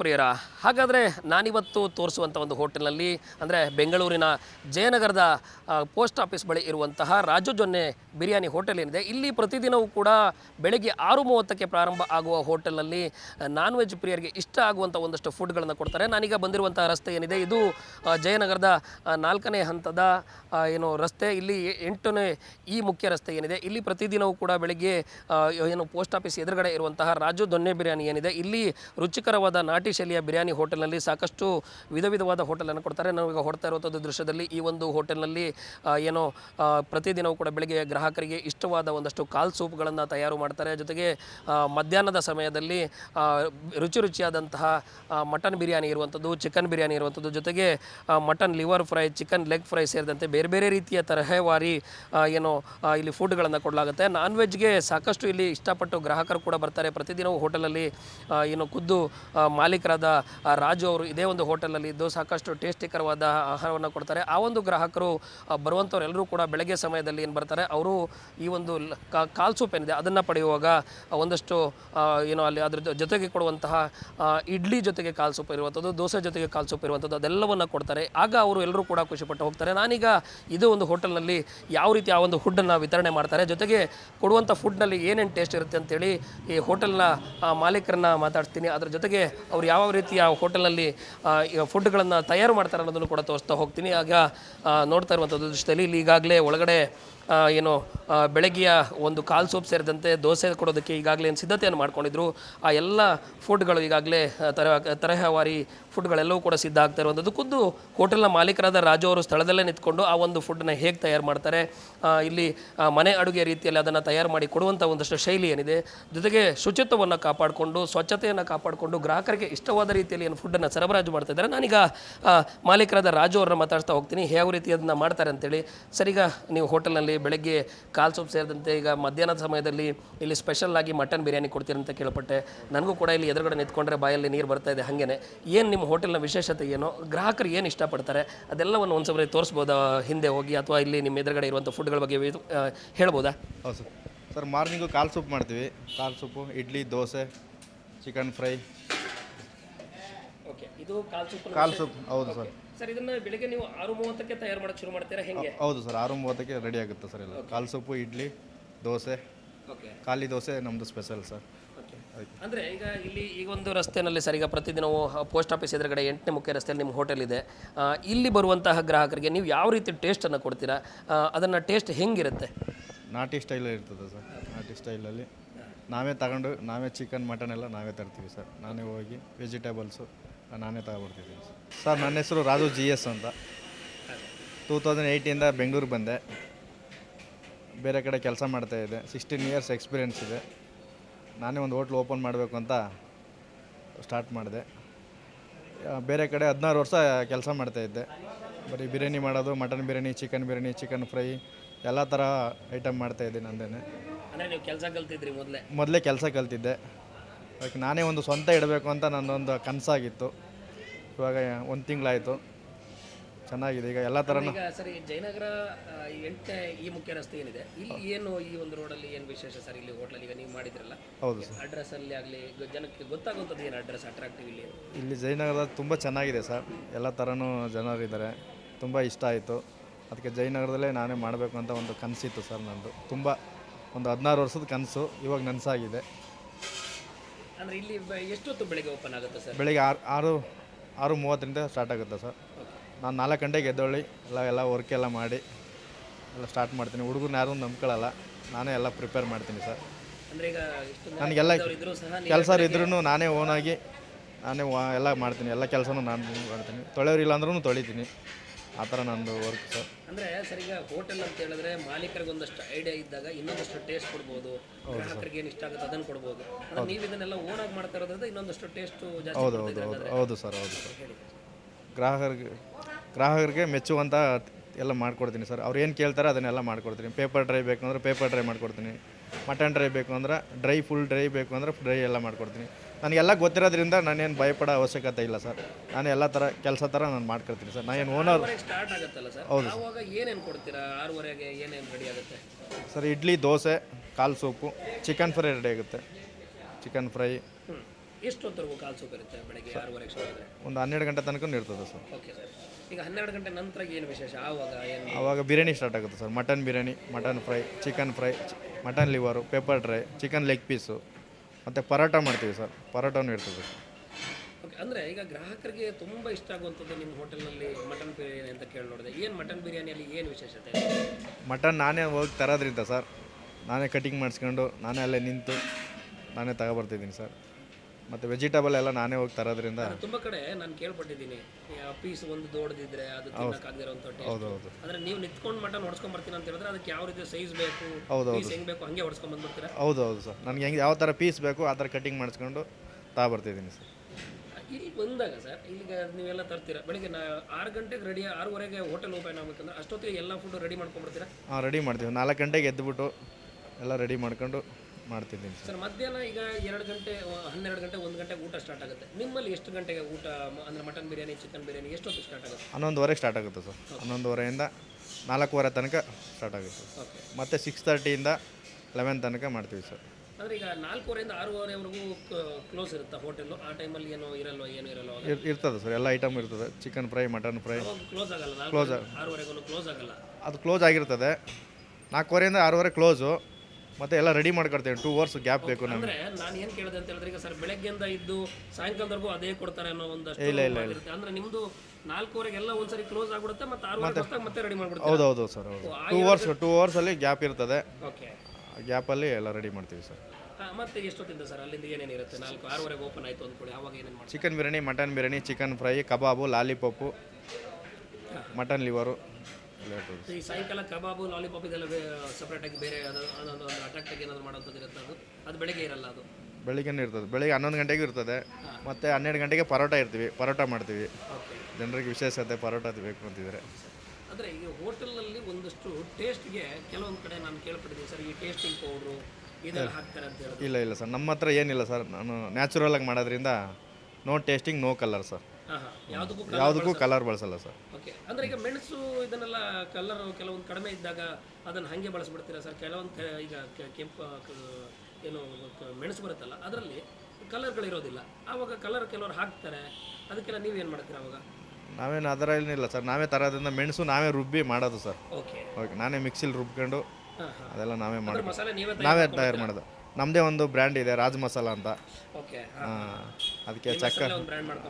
ಪ್ರಿಯರ, ಹಾಗಾದರೆ ನಾನಿವತ್ತು ತೋರಿಸುವಂಥ ಒಂದು ಹೋಟೆಲ್ನಲ್ಲಿ, ಅಂದರೆ ಬೆಂಗಳೂರಿನ ಜಯನಗರದ ಪೋಸ್ಟ್ ಆಫೀಸ್ ಬಳಿ ಇರುವಂತಹ ರಾಜು ಜೊನ್ನೆ ಬಿರಿಯಾನಿ ಹೋಟೆಲ್ ಏನಿದೆ, ಇಲ್ಲಿ ಪ್ರತಿದಿನವೂ ಕೂಡ ಬೆಳಗ್ಗೆ ಆರು ಮೂವತ್ತಕ್ಕೆ ಪ್ರಾರಂಭ ಆಗುವ ಹೋಟೆಲ್ನಲ್ಲಿ ನಾನ್ ವೆಜ್ ಪ್ರಿಯರಿಗೆ ಇಷ್ಟ ಆಗುವಂಥ ಒಂದಷ್ಟು ಫುಡ್ಗಳನ್ನು ಕೊಡ್ತಾರೆ. ನಾನೀಗ ಬಂದಿರುವಂಥ ರಸ್ತೆ ಏನಿದೆ, ಇದು ಜಯನಗರದ ನಾಲ್ಕನೇ ಹಂತದ ಏನು ರಸ್ತೆ, ಇಲ್ಲಿ ಎಂಟನೇ ಈ ಮುಖ್ಯ ರಸ್ತೆ ಏನಿದೆ, ಇಲ್ಲಿ ಪ್ರತಿದಿನವೂ ಕೂಡ ಬೆಳಗ್ಗೆ ಏನು ಪೋಸ್ಟ್ ಆಫೀಸ್ ಎದುರುಗಡೆ ಇರುವಂತಹ ರಾಜು ದೊನ್ನೆ ಬಿರಿಯಾನಿ ಏನಿದೆ, ಇಲ್ಲಿ ರುಚಿಕರವಾದ ನಾಟಿ ಶೈಲಿಯ ಬಿರಿಯಾನಿ ಹೋಟೆಲ್ನಲ್ಲಿ ಸಾಕಷ್ಟು ವಿಧ ವಿಧವಾದ ಹೋಟೆಲನ್ನು ಕೊಡ್ತಾರೆ. ನಾವೀಗ ಹೊಡ್ತಾ ಇರುವಂಥದ್ದು ದೃಶ್ಯದಲ್ಲಿ ಈ ಒಂದು ಹೋಟೆಲ್ನಲ್ಲಿ ಏನೋ ಪ್ರತಿದಿನವೂ ಕೂಡ ಬೆಳಗ್ಗೆ ಗ್ರಾಹಕರಿಗೆ ಇಷ್ಟವಾದ ಒಂದಷ್ಟು ಕಾಲ್ ಸೂಪ್ಗಳನ್ನು ತಯಾರು ಮಾಡ್ತಾರೆ. ಜೊತೆಗೆ ಮಧ್ಯಾಹ್ನದ ಸಮಯದಲ್ಲಿ ರುಚಿ ರುಚಿಯಾದಂತಹ ಮಟನ್ ಬಿರಿಯಾನಿ ಇರುವಂಥದ್ದು ಚಿಕನ್ ಬಿರಿಯಾನಿ ಇರುವಂಥದ್ದು ಜೊತೆಗೆ mutton liver fry chicken leg fry ಸೇರಿದಂತೆ ಬೇರೆ ಬೇರೆ ರೀತಿಯ ತರಹೇವಾರಿ ಏನೋ ಇಲ್ಲಿ ಫುಡ್ಗಳನ್ನು ಕೊಡಲಾಗುತ್ತೆ. ನಾನ್ ವೆಜ್ಗೆ ಸಾಕಷ್ಟು ಇಲ್ಲಿ ಇಷ್ಟಪಟ್ಟು ಗ್ರಾಹಕರು ಕೂಡ ಬರ್ತಾರೆ. ಪ್ರತಿದಿನವೂ ಹೋಟೆಲಲ್ಲಿ ಏನು ಖುದ್ದು ಆ, ಮಾಲೀಕರಾದ ರಾಜು ಅವರು ಇದೇ ಒಂದು ಹೋಟೆಲಲ್ಲಿ ಇದ್ದು ಸಾಕಷ್ಟು ಟೇಸ್ಟಿಕರವಾದ ಆಹಾರವನ್ನು ಕೊಡ್ತಾರೆ. ಆ ಒಂದು ಗ್ರಾಹಕರು ಬರುವಂಥವ್ರು ಎಲ್ಲರೂ ಕೂಡ ಬೆಳಗ್ಗೆ ಸಮಯದಲ್ಲಿ ಏನು ಬರ್ತಾರೆ, ಅವರು ಈ ಒಂದು ಕಾಲ್ ಸೂಪ್ ಏನಿದೆ ಅದನ್ನು ಪಡೆಯುವಾಗ ಒಂದಷ್ಟು ಏನೋ ಅಲ್ಲಿ ಅದ್ರ ಜೊತೆಗೆ ಕೊಡುವಂತಹ ಇಡ್ಲಿ ಜೊತೆಗೆ ಕಾಲ್ ಸೂಪ್ ಇರುವಂಥದ್ದು ದೋಸೆ ಜೊತೆಗೆ ಕಾಲ್ ಸೂಪ್ ಇರುವಂಥದ್ದು ಅದೆಲ್ಲವನ್ನು ಕೊಡ್ತಾರೆ. ಆಗ ಅವರು ಎಲ್ಲರೂ ಕೂಡ ಖುಷಿಪಟ್ಟು ಹೋಗ್ತಾರೆ. ನಾನೀಗ ಇದು ಒಂದು ಹೋಟೆಲ್ನಲ್ಲಿ ಯಾವ ರೀತಿ ಆ ಒಂದು ಫುಡ್ಡನ್ನು ವಿತರಣೆ ಮಾಡ್ತಾರೆ, ಜೊತೆಗೆ ಕೊಡುವಂಥ ಫುಡ್ನಲ್ಲಿ ಏನೇನು ಟೇಸ್ಟ್ ಇರುತ್ತೆ ಅಂತೇಳಿ ಈ ಹೋಟೆಲ್ನ ಮಾಲೀಕರನ್ನ ಮಾತಾಡ್ತೀನಿ. ಅದ್ರ ಜೊತೆಗೆ ಅವ್ರು ಯಾವ ರೀತಿಯ ಹೋಟೆಲಲ್ಲಿ ಫುಡ್ಗಳನ್ನು ತಯಾರು ಮಾಡ್ತಾರೆ ಅನ್ನೋದನ್ನು ಕೂಡ ತೋರಿಸ್ತಾ ಹೋಗ್ತೀನಿ. ಆಗ ನೋಡ್ತಾ ಇರುವಂಥದ್ದು ದೃಷ್ಟಿಯಲ್ಲಿ ಇಲ್ಲಿ ಈಗಾಗಲೇ ಒಳಗಡೆ ಏನು ಬೆಳಗ್ಗೆಯ ಒಂದು ಕಾಲು ಸೋಪ್ ಸೇರಿದಂತೆ ದೋಸೆ ಕೊಡೋದಕ್ಕೆ ಈಗಾಗಲೇ ಏನು ಸಿದ್ಧತೆಯನ್ನು ಮಾಡ್ಕೊಂಡಿದ್ರು. ಆ ಎಲ್ಲ ಫುಡ್ಗಳು ಈಗಾಗಲೇ ತರಹ ತರ ತರಹವಾರಿ ಫುಡ್ಗಳೆಲ್ಲವೂ ಕೂಡ ಸಿದ್ಧ ಆಗ್ತಾ ಇರುವಂಥದ್ದು. ಖುದ್ದು ಹೋಟೆಲ್ನ ಮಾಲೀಕರಾದ ರಾಜು ಅವರು ಸ್ಥಳದಲ್ಲೇ ನಿಂತ್ಕೊಂಡು ಆ ಒಂದು ಫುಡ್ನ ಹೇಗೆ ತಯಾರು ಮಾಡ್ತಾರೆ ಇಲ್ಲಿ ಮನೆ ಅಡುಗೆ ರೀತಿಯಲ್ಲಿ ಅದನ್ನು ತಯಾರು ಮಾಡಿ ಕೊಡುವಂಥ ಒಂದಷ್ಟು ಶೈಲಿ ಏನಿದೆ. ಜೊತೆಗೆ ಶುಚಿತ್ವವನ್ನು ಕಾಪಾಡಿಕೊಂಡು, ಸ್ವಚ್ಛತೆಯನ್ನು ಕಾಪಾಡಿಕೊಂಡು ಗ್ರಾಹಕರಿಗೆ ಇಷ್ಟವಾದ ರೀತಿಯಲ್ಲಿ ಏನು ಫುಡ್ಡನ್ನು ಸರಬರಾಜು ಮಾಡ್ತಾ ಇದ್ದಾರೆ. ನಾನೀಗ ಮಾಲೀಕರಾದ ರಾಜು ಅವರನ್ನ ಮಾತಾಡ್ತಾ ಹೋಗ್ತೀನಿ. ಯಾವ ರೀತಿ ಅದನ್ನ ಮಾಡ್ತಾರೆ ಅಂತೇಳಿ. ಸರಿಗ, ನೀವು ಹೋಟೆಲ್ನಲ್ಲಿ ಬೆಳಗ್ಗೆ ಕಾಲ್ ಸೂಪ್ ಸೇರಿದಂತೆ ಈಗ ಮಧ್ಯಾಹ್ನದ ಸಮಯದಲ್ಲಿ ಇಲ್ಲಿ ಸ್ಪೆಷಲ್ ಆಗಿ ಮಟನ್ ಬಿರಿಯಾನಿ ಕೊಡ್ತೀರಂತ ಕೇಳ್ಪಟ್ಟೆ. ನನಗೂ ಕೂಡ ಇಲ್ಲಿ ಎದುರುಗಡೆ ನಿಂತ್ಕೊಂಡ್ರೆ ಬಾಯಲ್ಲಿ ನೀರು ಬರ್ತಾ ಇದೆ ಹಾಗೇನೆ. ಏನು ನಿಮ್ಮ ಹೋಟೆಲ್ನ ವಿಶೇಷತೆ ಏನು? ಗ್ರಾಹಕರು ಏನು ಇಷ್ಟಪಡ್ತಾರೆ? ಅದೆಲ್ಲವನ್ನು ಒಂದು ಸಲ ತೋರಿಸ್ಬೋದಾ? ಹಿಂದೆ ಹೋಗಿ ಅಥವಾ ಇಲ್ಲಿ ನಿಮ್ಮ ಎದುರುಗಡೆ ಇರುವಂಥ ಫುಡ್ಗಳ ಬಗ್ಗೆ ಹೇಳ್ಬೋದಾ? ಹೌದು ಸರ್. ಸರ್ ಮಾರ್ನಿಂಗು ಕಾಲ್ ಸೂಪ್ ಮಾಡ್ತೀವಿ. ಕಾಲ್ soup, idli, dosa chicken fry ಇದು ಕಾಲ್ ಸೂಪ್ ಹೌದು ಸರ್. ಸರ್ ಇದನ್ನ ಬೆಳಿಗ್ಗೆ ನೀವು ಆರು ಮೂವತ್ತಕ್ಕೆ ತಯಾರು ಮಾಡಕ್ಕೆ ಶುರು ಮಾಡ್ತೀರಾ ಹೆಂಗೆ? ಹೌದು ಸರ್ ಆರು ಮೂವತ್ತಕ್ಕೆ ರೆಡಿ ಆಗುತ್ತೆ ಸರ್ ಎಲ್ಲ. ಕಾಲ್ ಸೂಪು ಇಡ್ಲಿ ದೋಸೆ. ಓಕೆ ಖಾಲಿ ದೋಸೆ ನಮ್ಮದು ಸ್ಪೆಷಲ್ ಸರ್. ಅಂದರೆ ಈಗ ಇಲ್ಲಿ ಈಗ ಒಂದು ರಸ್ತೆಯಲ್ಲಿ ಸರ್ ಈಗ ಪ್ರತಿದಿನವೂ ಪೋಸ್ಟ್ ಆಫೀಸ್ ಎದುರುಗಡೆ ಎಂಟನೇ ಮುಖ್ಯ ರಸ್ತೆಯಲ್ಲಿ ನಿಮ್ಮ ಹೋಟೆಲ್ ಇದೆ. ಇಲ್ಲಿ ಬರುವಂತಹ ಗ್ರಾಹಕರಿಗೆ ನೀವು ಯಾವ ರೀತಿ ಟೇಸ್ಟನ್ನು ಕೊಡ್ತೀರಾ? ಅದನ್ನು ಟೇಸ್ಟ್ ಹೆಂಗಿರುತ್ತೆ? ನಾಟಿ ಸ್ಟೈಲ್ ಇರ್ತದೆ ಸರ್. ನಾಟಿ ಸ್ಟೈಲಲ್ಲಿ ನಾವೇ ತಗೊಂಡು ನಾವೇ ಚಿಕನ್ ಮಟನ್ ಎಲ್ಲ ನಾವೇ ತರ್ತೀವಿ ಸರ್. ನಾನೇ ಹೋಗಿ ವೆಜಿಟೇಬಲ್ಸು ನಾನೇ ತಗೊಬರ್ತಿದ್ದೀನಿ ಸರ್ ನನ್ನ ಹೆಸರು ರಾಜು ಜಿ ಎಸ್ ಅಂತ. ಟೂ ತೌಸಂಡ್ ಏಯ್ಟಿಂದ ಬೆಂಗಳೂರಿಗೆ ಬಂದೆ. ಬೇರೆ ಕಡೆ ಕೆಲಸ ಮಾಡ್ತಾಯಿದ್ದೆ ಸಿಕ್ಸ್ಟೀನ್ ಇಯರ್ಸ್ ಎಕ್ಸ್ಪೀರಿಯೆನ್ಸ್ ಇದೆ. ನಾನೇ ಒಂದು ಹೋಟ್ಲ್ ಓಪನ್ ಮಾಡಬೇಕು ಅಂತ ಸ್ಟಾರ್ಟ್ ಮಾಡಿದೆ. ಬೇರೆ ಕಡೆ ಹದಿನಾರು ವರ್ಷ ಕೆಲಸ ಮಾಡ್ತಾಯಿದ್ದೆ ಬರೀ ಬಿರಿಯಾನಿ ಮಾಡೋದು mutton biryani chicken biryani chicken fry ಎಲ್ಲ ಥರ ಐಟಮ್ ಮಾಡ್ತಾಯಿದ್ದೆ ನಂದೇನೆ ಅಂದರೆ ನೀವು ಕೆಲಸ ಕಲ್ತಿದ್ರಿ ಮೊದಲೇ? ಮೊದಲೇ ಕೆಲಸ ಕಲ್ತಿದ್ದೆ. ಅದಕ್ಕೆ ನಾನೇ ಒಂದು ಸ್ವಂತ ಇಡಬೇಕು ಅಂತ ನನ್ನೊಂದು ಕನಸಾಗಿತ್ತು. ಇವಾಗ ಒಂದು ತಿಂಗಳಾಯಿತು. ಚೆನ್ನಾಗಿದೆ. ಈಗ ಎಲ್ಲ ಥರನೂ ಈಗ ಸರ್ ಈ ಜಯನಗರ ಆ, ಈ ಎಂಟನೇ ಈ ಮುಖ್ಯ ರಸ್ತೆ ಏನಿದೆ? ಇಲ್ಲಿ ಏನು ಈ ಒಂದು ರೋಡಲ್ಲಿ ಏನು ವಿಶೇಷ ಸರ್? ಇಲ್ಲಿ ಹೋಟ್ಲಲ್ಲಿ ಈಗ ನೀವು ಮಾಡಿದ್ರಲ್ಲ? ಹೌದು ಸರ್. ಅಡ್ರೆಸ್ ಅಲ್ಲಿ ಆಗಲಿ ಜನಕ್ಕೆ ಗೊತ್ತಾಗುವಂಥದ್ದು ಏನು ಅಡ್ರೆಸ್ ಅಟ್ರಾಕ್ಟಿವ್ ಇಲ್ಲಿ? ಇಲ್ಲಿ ಜಯನಗರ ತುಂಬ ಚೆನ್ನಾಗಿದೆ ಸರ್. ಎಲ್ಲ ಥರನೂ ಜನರಿದ್ದಾರೆ ತುಂಬ ಇಷ್ಟ ಆಯಿತು. ಅದಕ್ಕೆ ಜಯನಗರದಲ್ಲೇ ನಾನೇ ಮಾಡಬೇಕು ಅಂತ ಒಂದು ಕನಸಿತ್ತು ಸರ್ ನಂದು. ತುಂಬ ಒಂದು ಹದಿನಾರು ವರ್ಷದ ಕನಸು. ಇವಾಗ ನನಸಾಗಿದೆ. ಅಂದರೆ ಇಲ್ಲಿ ಬ- ಎಷ್ಟೊತ್ತು ಬೆಳಿಗ್ಗೆ ಓಪನ್ ಆಗುತ್ತೆ ಸರ್ ಬೆಳಿಗ್ಗೆ ಆರು ಆರು ಆರು ಮೂವತ್ತರಿಂದ ಸ್ಟಾರ್ಟ್ ಆಗುತ್ತೆ ಸರ್ ನಾನು ನಾಲ್ಕು ಗಂಟೆಗೆ ಎದ್ದೊಳ್ಳಿ ಎಲ್ಲ ಎಲ್ಲ ವರ್ಕ್ ಎಲ್ಲ ಮಾಡಿ ಎಲ್ಲ ಸ್ಟಾರ್ಟ್ ಮಾಡ್ತೀನಿ. ಹುಡುಗರನ್ನ ಯಾರೂ ನಂಬ್ಕೊಳ್ಳಲ್ಲ ನಾನೇ ಎಲ್ಲ ಪ್ರಿಪೇರ್ ಮಾಡ್ತೀನಿ ಸರ್ ಅಂದರೆ ಈಗ ಇಷ್ಟು ನನಗೆಲ್ಲ ಇದ್ರೂ ಸಹ ಕೆಲಸ ಇದ್ರೂ ನಾನೇ ಓನಾಗಿ ನಾನೇ ವಾ- ಎಲ್ಲ ಮಾಡ್ತೀನಿ. ಎಲ್ಲ ಕೆಲಸನೂ ನಾನು ಮಾಡ್ತೀನಿ. ತೊಳೆಯೋರಿಲ್ಲ ಅಂದ್ರೂ ತೊಳಿತೀನಿ. ಆ ಥರ ನಂದು ವರ್ಕ್ ಸರ್ ಅಂದರೆ ಸರ್ ಈಗ ಹೋಟೆಲ್ ಅಂತ ಹೇಳಿದ್ರೆ ಮಾಲೀಕರಿಗೆ ಒಂದಷ್ಟು ಐಡಿಯಾ ಇದ್ದಾಗ ಇನ್ನೊಂದಷ್ಟು ಟೇಸ್ಟ್ ಕೊಡ್ಬೋದು ಗ್ರಾಹಕರಿಗೆ ಏನು ಇಷ್ಟ ಆಗುತ್ತೆ ಅದನ್ನು ಕೊಡ್ಬೋದು. ನೀವು ಇದನ್ನೆಲ್ಲ ಓನ್ ಆಗಿ ಮಾಡ್ತಾ ಇರೋದ್ರಿಂದ ಇನ್ನೊಂದಷ್ಟು ಟೇಸ್ಟು ಜಾಸ್ತಿ ಹೌದು ಹೌದು ಹೌದು ಹೌದು ಸರ್ ಹೌದು ಸರ್ ಗ್ರಾಹಕರಿಗೆ ಗ್ರಾಹಕರಿಗೆ ಮೆಚ್ಚುವಂಥ ಎಲ್ಲ ಮಾಡ್ಕೊಡ್ತೀನಿ ಸರ್ ಅವ್ರು ಏನು ಕೇಳ್ತಾರೆ ಅದನ್ನೆಲ್ಲ ಮಾಡ್ಕೊಡ್ತೀನಿ. ಪೇಪರ್ ಡ್ರೈ ಬೇಕು ಅಂದರೆ ಪೇಪರ್ ಡ್ರೈ ಮಾಡ್ಕೊಡ್ತೀನಿ. ಮಟನ್ ಡ್ರೈ ಬೇಕು ಅಂದ್ರೆ ಡ್ರೈ ಫುಲ್ ಡ್ರೈ ಬೇಕು ಅಂದರೆ ಡ್ರೈ ಎಲ್ಲ ಮಾಡ್ಕೊಡ್ತೀನಿ. ನನಗೆಲ್ಲ ಗೊತ್ತಿರೋದ್ರಿಂದ ನಾನೇನು ಭಯಪಡೋ ಅವಶ್ಯಕತೆ ಇಲ್ಲ ಸರ್. ನಾನು ಎಲ್ಲ ಥರ ಕೆಲಸ ಥರ ನಾನು ಮಾಡ್ಕೊಡ್ತೀನಿ ಸರ್. ನಾನು ಓನರ್ ಸ್ಟಾರ್ಟ್ ಆಗುತ್ತಲ್ಲ ಸರ್? ಆವಾಗ ಏನೇನು ಕೊಡ್ತೀರಾ? ಆರೂವರೆಗೆ ಏನೇನು ರೆಡಿ ಆಗುತ್ತೆ? ಸರ್ ಇಡ್ಲಿ ದೋಸೆ ಕಾಲು ಸೂಪು ಚಿಕನ್ ಫ್ರೈ ರೆಡಿ ಆಗುತ್ತೆ. ಚಿಕನ್ ಫ್ರೈ ಎಷ್ಟೊತ್ತರೆಗೂ ಕಾಲ್ ಸೂಪ್ ಇರುತ್ತೆ ಬೆಳಗ್ಗೆ ಆರೂವರೆಗೆ ಶುರು ಆದರೆ? ಒಂದು ಹನ್ನೆರಡು ಗಂಟೆ ತನಕ ಇರ್ತದೆ ಸರ್. Okay sir. ಈಗ ಹನ್ನೆರಡು ಗಂಟೆ ನಂತರ ಏನು ವಿಶೇಷ? ಆವಾಗ ಏನು ಆವಾಗ ಬಿರಿಯಾನಿ ಸ್ಟಾರ್ಟ್ ಆಗುತ್ತೆ sir. Mutton biryani mutton fry chicken fry mutton liver pepper dry chicken leg piece ಮತ್ತು ಪರೋಟ ಮಾಡ್ತೀವಿ ಸರ್. ಪರೋಟನೂ ಇರ್ತದೆ. ಓಕೆ ಅಂದರೆ ಈಗ ಗ್ರಾಹಕರಿಗೆ ತುಂಬ ಇಷ್ಟ ಆಗುವಂಥದ್ದು ನಿಮ್ಮ ಹೋಟೆಲ್ನಲ್ಲಿ ಮಟನ್ ಬಿರಿಯಾನಿ ಅಂತ ಕೇಳಿ ನೋಡಿದೆ. ಏನು ಮಟನ್ ಬಿರಿಯಾನಿಯಲ್ಲಿ ಏನು ವಿಶೇಷತೆ? ಮಟನ್ ನಾನೇ ಹೋಗಿ ತರೋದ್ರಿಂದ ಸರ್. ನಾನೇ ಕಟಿಂಗ್ ಮಾಡಿಸ್ಕೊಂಡು ನಾನೇ ಅಲ್ಲೇ ನಿಂತು ನಾನೇ ತಗೊಬರ್ತಿದ್ದೀನಿ ಸರ್. ಮತ್ತು ವೆಜಿಟೇಬಲ್ ಎಲ್ಲ ನಾನೇ ಹೋಗಿ ತರೋದ್ರಿಂದ ತುಂಬಾ ಕಡೆ ನಾನು ಕೇಳ್ಪಟ್ಟಿದ್ದೀನಿ. ಪೀಸ್ ಒಂದು ದೊಡ್ಡದಿದ್ರೆ ಅದು ತಿನ್ನಕ್ಕಾಗದಿರೋಂಥ ಟೇಸ್ಟ್ ಹೌದು ಹೌದು. ಅಂದರೆ ನೀವು ನಿಂತ್ಕೊಂಡು ಮಟ್ಟ ಹೊಡ್ಸ್ಕೊಂಡ್ ಬರ್ತೀನಿ ಅಂತ ಹೇಳಿದ್ರೆ ಅದಕ್ಕೆ ಯಾವ ರೀತಿ ಸೈಜ್ ಬೇಕು ಹೌದು, ಪೀಸ್ ಹೆಂಗ್ ಬೇಕು ಹಂಗೆ ಹೊಡ್ಸ್ಕೊಂಡ್ ಬಂದ್ಬಿಡ್ತೀರಾ? ಹೌದು ಹೌದು ಸರ್. ನನಗೆ ಹೆಂಗೆ ಯಾವ ಥರ ಪೀಸ್ ಬೇಕು ಆ ಥರ ಕಟಿಂಗ್ ಮಾಡಿಸ್ಕೊಂಡು ತಗೊಬರ್ತಿದ್ದೀನಿ ಸರ್. ಇಲ್ಲಿ ಬಂದಾಗ ಸರ್ ಈಗ ನೀವೆಲ್ಲ ತರ್ತೀರಾ? ಬೆಳಿಗ್ಗೆ ನಾ ಆರು ಗಂಟೆಗೆ ರೆಡಿ ಆರೂವರೆಗೆ ಹೋಟೆಲ್ ಓಪನ್ ಆಗ್ಬೇಕಂದ್ರೆ ಅಷ್ಟೊತ್ತಿಗೆ ಎಲ್ಲ ಫುಡ್ ರೆಡಿ ಮಾಡ್ಕೊಂಡ್ಬಿಡ್ತೀರಾ ಹಾಂ ರೆಡಿ ಮಾಡ್ತೀವಿ. ನಾಲ್ಕು ಗಂಟೆಗೆ ಎದ್ದುಬಿಟ್ಟು ಎಲ್ಲ ರೆಡಿ ಮಾಡ್ಕೊಂಡು ಮಾಡ್ತಿದ್ದೀನಿ ಸರ್. ಸರ್ ಮಧ್ಯಾಹ್ನ ಈಗ ಎರಡು ಗಂಟೆ ಹನ್ನೆರಡು ಗಂಟೆ ಒಂದು ಗಂಟೆಗೆ ಊಟ ಸ್ಟಾರ್ಟ್ ಆಗುತ್ತೆ. ನಿಮ್ಮಲ್ಲಿ ಎಷ್ಟು ಗಂಟೆಗೆ ಊಟ ಮ- ಅಂದ್ರೆ ಮಟನ್ ಬಿರಿಯಾನಿ ಚಿಕನ್ ಬಿರಿಯಾನಿ ಎಷ್ಟೊತ್ತು ಸ್ಟಾರ್ಟ್ ಆಗುತ್ತೆ? ಹನ್ನೊಂದುವರೆಗೆ ಸ್ಟಾರ್ಟ್ ಆಗುತ್ತೆ ಸರ್. ಹನ್ನೊಂದುವರೆಯಿಂದ ನಾಲ್ಕೂವರೆ ತನಕ ಸ್ಟಾರ್ಟ್ ಆಗುತ್ತೆ ಮತ್ತೆ ಮತ್ತು ಸಿಕ್ಸ್ ತರ್ಟಿಯಿಂದ ಲೆವೆನ್ ತನಕ ಮಾಡ್ತೀವಿ ಸರ್. ಆದರೆ ಈಗ ನಾಲ್ಕೂವರೆಯಿಂದ ಆರೂವರೆವರೆಗೂ ಕ್ಲೋಸ್ ಇರುತ್ತೆ ಹೋಟೆಲ್ ಆ ಟೈಮಲ್ಲಿ ಏನು ಇರಲ್ವ ಏನು ಇರಲ್ಲ ಇರ್ ಇರ್ತದೆ ಸರ್. ಎಲ್ಲ ಐಟಮ್ ಇರ್ತದೆ. ಚಿಕನ್ ಫ್ರೈ ಮಟನ್ ಫ್ರೈ ಅವಾಗ ಕ್ಲೋಸ್ ಆಗಲ್ಲ ನಾಲ್ಕು ಆರೂವರೆಗೂ ಕ್ಲೋಸ್ ಆಗಲ್ಲ. ಅದು ಕ್ಲೋಸ್ ಆಗಿರ್ತದೆ. ನಾಲ್ಕೂವರೆಯಿಂದ ಆರೂವರೆ ಕ್ಲೋಸು ಮತ್ತು ಎಲ್ಲ ರೆಡಿ ಮಾಡ್ಕೊಡ್ತೇನೆ ಟೂ ಅವರ್ಸ್ ಗ್ಯಾಪ್ ಬೇಕು ನಮಗೆ. ಅಂದ್ರೆ ನಾನು ಏನು ಕೇಳಿದೆ ಅಂತ ಹೇಳಿದ್ರೆ ಈಗ ಸರ್ ಬೆಳಗ್ಗೆಯಿಂದ ಇದ್ದು ಸಾಯಂಕಾಲದವರೆಗೂ ಅದೇ ಕೊಡ್ತಾರೆ ಅನ್ನೋ ಒಂದಷ್ಟು ಇಲ್ಲ ಅಂದ್ರೆ ನಿಮ್ದು ನಾಲ್ಕೂವರೆಗೆ ಎಲ್ಲ ಒಂದ್ಸರಿ ಕ್ಲೋಸ್ ಆಗ್ಬಿಡುತ್ತೆ ಮತ್ತೆ ಆರೂವರೆ ಹೊತ್ತಾಗ ಮತ್ತೆ ರೆಡಿ ಮಾಡ್ಬಿಡ್ತಾರೆ? ಹೌದು. ಹೌದು ಸರ್ ಹೌದು ಟೂ ಅವರ್ಸ್ ಟೂ ಅವರ್ಸಲ್ಲಿ ಗ್ಯಾಪ್ ಇರ್ತದೆ. ಓಕೆ ಗ್ಯಾಪಲ್ಲಿ ಎಲ್ಲ ರೆಡಿ ಮಾಡ್ತೀವಿ ಸರ್ ಮತ್ತೆ ಎಷ್ಟೊತ್ತಿಂದ ಸರ್ ಅಲ್ಲಿಂದ ಏನೇನು ಇರುತ್ತೆ? ನಾಲ್ಕು ಆರೂವರೆಗೆ ಓಪನ್ ಆಯ್ತು ಅಂದ್ಕೊಳ್ಳಿ. ಅವಾಗ ಏನೇನು ಮಾಡ್ತೀವಿ chicken biryani mutton biryani chicken fry kebab lollipop mutton liver ಈ ಸಾಯಂಕಾಲ ಕಬಾಬು ಲಾಲಿಪಾಪ್ ಇದೆಲ್ಲ ಸಪ್ರೇಟಾಗಿ ಬೇರೆ ಅದು ಅದೊಂದು ಒಂದು ಅಟ್ರಾಕ್ಟಾಗಿ ಏನಾದ್ರು ಮಾಡೋದು ಇರುತ್ತೆ ಅದು? ಅದು ಬೆಳಗ್ಗೆ ಇರಲ್ಲ ಅದು? ಬೆಳಿಗ್ಗೆ ಇರ್ತದೆ. ಬೆಳಿಗ್ಗೆ ಹನ್ನೊಂದು ಗಂಟೆಗೂ ಇರ್ತದೆ. ಮತ್ತೆ ಹನ್ನೆರಡು ಗಂಟೆಗೆ ಪರೋಟ ಇರ್ತೀವಿ. ಪರೋಟ ಮಾಡ್ತೀವಿ. ಜನರಿಗೆ ವಿಶೇಷತೆ ಪರೋಟ ಬೇಕು ಅಂತಿದ್ದಾರೆ. ಆದರೆ ಈ ಹೋಟೆಲ್ನಲ್ಲಿ ಒಂದಷ್ಟು ಟೇಸ್ಟ್ಗೆ ಕೆಲವೊಂದು ಕಡೆ ನಾನು ಕೇಳ್ಪಟ್ಟಿದ್ದೀನಿ ಸರ್ ಈ ಟೇಸ್ಟಿಂಗ್ ಪೌಡ್ರು ಇದೆಲ್ಲ ಹಾಕ್ತಾರೆ ಅಂತ ಇಲ್ಲ ಇಲ್ಲ ಸರ್. ನಮ್ಮ ಹತ್ರ ಏನಿಲ್ಲ ಸರ್. ನಾನು ನ್ಯಾಚುರಲ್ ಆಗಿ ಮಾಡೋದ್ರಿಂದ no tasting no colour sir. ಯಾವುದಕ್ಕೂ ಕಲರ್ ಬಳಸಲ್ಲ. ಸರ್. ಓಕೆ ಅಂದ್ರೆ ಈಗ ಮೆಣಸು ಇದನ್ನೆಲ್ಲ ಕಲರ್ ಕೆಲವೊಂದು ಕಡಿಮೆ ಇದ್ದಾಗ ಅದನ್ನ ಹಾಗೆ ಬಳಸ್ಬಿಡ್ತೀರಾ ಸರ್? ಕೆಲವೊಂದು ಈಗ ಕೆಂಪು ಏನು ಮೆಣಸು ಬರುತ್ತಲ್ಲ ಅದರಲ್ಲಿ ಕಲರ್ಗಳಿರೋದಿಲ್ಲ ಆವಾಗ ಕಲರ್ ಕೆಲವರು ಹಾಕ್ತಾರೆ. ಅದಕ್ಕೆಲ್ಲ ನೀವೇನು ಮಾಡ್ತೀರಾ ಅವಾಗ ನಾವೇನು ಅದರ ಏನಿಲ್ಲ ಸರ್. ನಾವೇ ತರೋದ್ರಿಂದ ಮೆಣಸು ನಾವೇ ರುಬ್ಬಿ ಮಾಡೋದು ಸರ್. ಓಕೆ ಓಕೆ ನಾನೇ ಮಿಕ್ಸಿಲಿ ರುಬ್ಕೊಂಡು ಅದೆಲ್ಲ ನಾವೇ ಮಾಡೋದು ನಾವೇ ತಯಾರು ಮಾಡೋದು. ನಮ್ಮದೇ ಒಂದು ಬ್ರ್ಯಾಂಡ್ ಇದೆ ರಾಜ್ ಮಸಾಲ ಅಂತ. ಓಕೆ ಅದಕ್ಕೆ ಚಕ್ಕ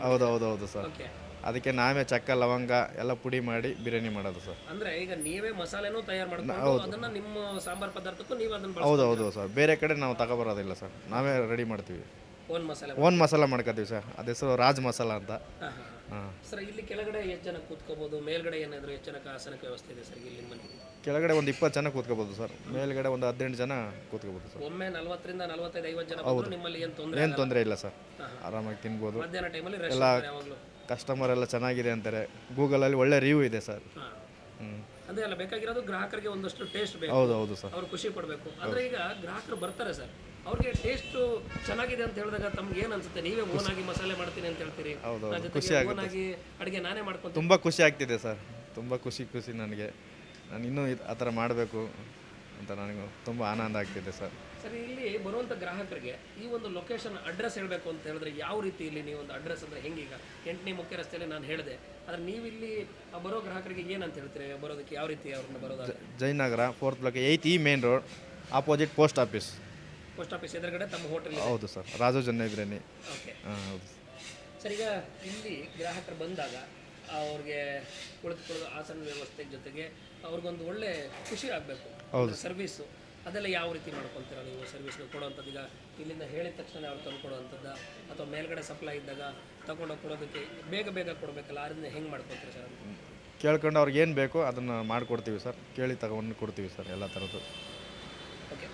ಹೌದು ಹೌದು ಹೌದು ಸರ್. ಓಕೆ. ಅದಕ್ಕೆ ನಾವೇ ಚಕ್ಕ ಲವಂಗ ಎಲ್ಲ ಪುಡಿ ಮಾಡಿ ಬಿರಿಯಾನಿ ಮಾಡೋದು ಸರ್. ಅಂದ್ರೆ ಈಗ ನೀವೇ ಮಸಾಲೆನೂ ತಯಾರು ಮಾಡ್ಕೊಂಡು ಅದನ್ನ ನಿಮ್ಮ ಸಾಂಬಾರ್ ಪದಾರ್ಥಕ್ಕೂ ನೀವು ಅದನ್ನ ಹೌದು ಹೌದು ಸರ್. ಬೇರೆ ಕಡೆ ನಾವು ತಗೊಬರೋದಿಲ್ಲ ಸರ್. ನಾವೇ ರೆಡಿ ಮಾಡ್ತೀವಿ. ಓನ್ ಮಸಾಲೆ ಓನ್ ಮಸಾಲ ಮಾಡ್ಕೋತೀವಿ ಸರ್. ಅದ ಹೆಸರು ರಾಜ್ ಮಸಾಲ ಅಂತ. ಸರ್ ಇಲ್ಲಿ ಕೆಳಗಡೆ ಎಷ್ಟು ಜನ ಕೂತ್ಕೋಬಹುದು ಮೇಲ್ಗಡೆ ಏನಾದರೂ ಎಷ್ಟು ಜನಕ್ಕೆ ಆಸನಕ್ಕೆ ವ್ಯವಸ್ಥೆ ಇದೆ ಸರ್ ಇಲ್ಲಿ ಮನೆ ಕೆಳಗಡೆ ಒಂದು ಇಪ್ಪತ್ತು ಜನ ಕೂತ್ಕೋಬೋದು ಸರ್. ಮೇಲ್ಗಡೆ ಒಂದು ಹದಿನೆಂಟು ಜನ ಕೂತ್ಕೋಬೋದು ಸರ್. ಒಮ್ಮೆ ನಲವತ್ತರಿಂದ ನಲವತ್ತೈದು ಐವತ್ತು ಜನ ಬಂದ್ರು ನಿಮ್ಮಲ್ಲಿ ಏನು ತೊಂದರೆ ಏನು ತೊಂದರೆ ಇಲ್ಲ ಸರ್. ಆರಾಮಾಗಿ ತಿನ್ಬೋದು. ಮಧ್ಯಾಹ್ನ ಟೈಮಲ್ಲಿ ರೆಸ್ಟ್ ಯಾವಾಗಲೂ. ಕಸ್ಟಮರ್ ಎಲ್ಲ ಚೆನ್ನಾಗಿದೆ ಅಂತಾರೆ. ಗೂಗಲಲ್ಲಿ ಒಳ್ಳೆ ರಿವ್ಯೂ ಇದೆ ಸರ್. ಹ್ಞೂ ಅದೇ ಅಲ್ಲ ಬೇಕಾಗಿರೋದು ಗ್ರಾಹಕರಿಗೆ ಒಂದಷ್ಟು ಟೇಸ್ಟ್ ಬೇಕು. ಹೌದು ಹೌದು ಸರ್. ಅವ್ರು ಖುಷಿ ಪಡಬೇಕು. ಆದರೆ ಈಗ ಗ್ರಾಹಕರು ಬರ್ತಾರೆ ಸರ್. ಅವ್ರಿಗೆ ಟೇಸ್ಟ್ ಚೆನ್ನಾಗಿದೆ ಅಂತ ಹೇಳಿದಾಗ ತಮ್ಗೆ ಏನು ಅನ್ಸುತ್ತೆ? ನೀವೇ ಓನ್ ಆಗಿ ಮಸಾಲೆ ಮಾಡ್ತೀನಿ ಅಂತ ಹೇಳ್ತೀರಿ. ಹೌದು, ಹೌದು. ಖುಷಿ ಓನ್ ಆಗಿ ಅಡುಗೆ ನಾನೇ ಮಾಡ್ಕೊಂತೀನಿ. ತುಂಬ ಖುಷಿ ಆಗ್ತಿದೆ ಸರ್. ತುಂಬ ಖುಷಿ ಖುಷಿ ನನಗೆ. ನಾನು ಇನ್ನೂ ಇದ್- ಆ ಥರ ಮಾಡಬೇಕು ಅಂತ ನನಗೆ ತುಂಬ ಆನಂದ ಆಗ್ತಿದೆ ಸರ್. ಸರ್ ಇಲ್ಲಿ ಬರುವಂಥ ಗ್ರಾಹಕರಿಗೆ ಈ ಒಂದು ಲೊಕೇಶನ್ ಅಡ್ರೆಸ್ ಹೇಳಬೇಕು ಅಂತ ಹೇಳಿದ್ರೆ ಯಾವ ರೀತಿ ಇಲ್ಲಿ ನೀವು ಒಂದು ಅಡ್ರೆಸ್ ಅಂದರೆ ಹೆಂಗೀಗ? ಎಂಟನೇ ಮುಖ್ಯ ರಸ್ತೆಯಲ್ಲಿ ನಾನು ಹೇಳಿದೆ. ಆದರೆ ನೀವು ಇಲ್ಲಿ ಆ ಬರೋ ಗ್ರಾಹಕರಿಗೆ ಏನಂತ ಹೇಳ್ತೀರಿ? ಬರೋದಕ್ಕೆ ಯಾವ ರೀತಿ ಅವ್ರನ್ನ ಬರೋದಾದ್ರೆ ಜಯನಗರ ಫೋರ್ತ್ ಬ್ಲಾಕ್ ಏಯ್ತ್ ಈ main road opposite post office post office ಎದುರುಗಡೆ ತಮ್ಮ ಹೋಟೆಲ್ ಹೌದು ಸರ್ ರಾಜು ಜನ ಬಿರಿಯಾನಿ ಓಕೆ ಹಾಂ ಹೌದು. ಸರ್ ಈಗ ಇಲ್ಲಿ ಗ್ರಾಹಕರು ಬಂದಾಗ ಅವ್ರಿಗೆ ಕುಳಿತುಕೊಳ್ಳೋದು ಆಸನ ವ್ಯವಸ್ಥೆ ಜೊತೆಗೆ ಅವ್ರಿಗೊಂದು ಒಳ್ಳೆ ಖುಷಿ ಆಗಬೇಕು. ಸರ್ವಿಸು. ಅದೆಲ್ಲ ಯಾವ ರೀತಿ ಮಾಡ್ಕೊತೀರಾ ನೀವು ಸರ್ವಿಸ್ ಕೊಡುವಂಥದ್ದು? ಈಗ ಇಲ್ಲಿಂದ ಹೇಳಿದ ತಕ್ಷಣ ಅವ್ರು ತಂದು ಕೊಡುವಂಥದ್ದು? ಅಥವಾ ಮೇಲ್ಗಡೆ ಸಪ್ಲೈ ಇದ್ದಾಗ ತಗೊಂಡೋಗಿ ಕೊಡೋದಕ್ಕೆ ಬೇಗ ಬೇಗ ಕೊಡಬೇಕಲ್ಲ ಅದರಿಂದ ಹೆಂಗೆ ಮಾಡ್ಕೊತೀರಾ ಸರ್? ಕೇಳ್ಕೊಂಡು ಅವ್ರಿಗೆ ಏನು ಬೇಕೋ ಅದನ್ನು ಮಾಡಿಕೊಡ್ತೀವಿ ಸರ್. ಕೇಳಿ ತಗೊಂಡು ಕೊಡ್ತೀವಿ ಸರ್ ಎಲ್ಲ ಥರದ್ದು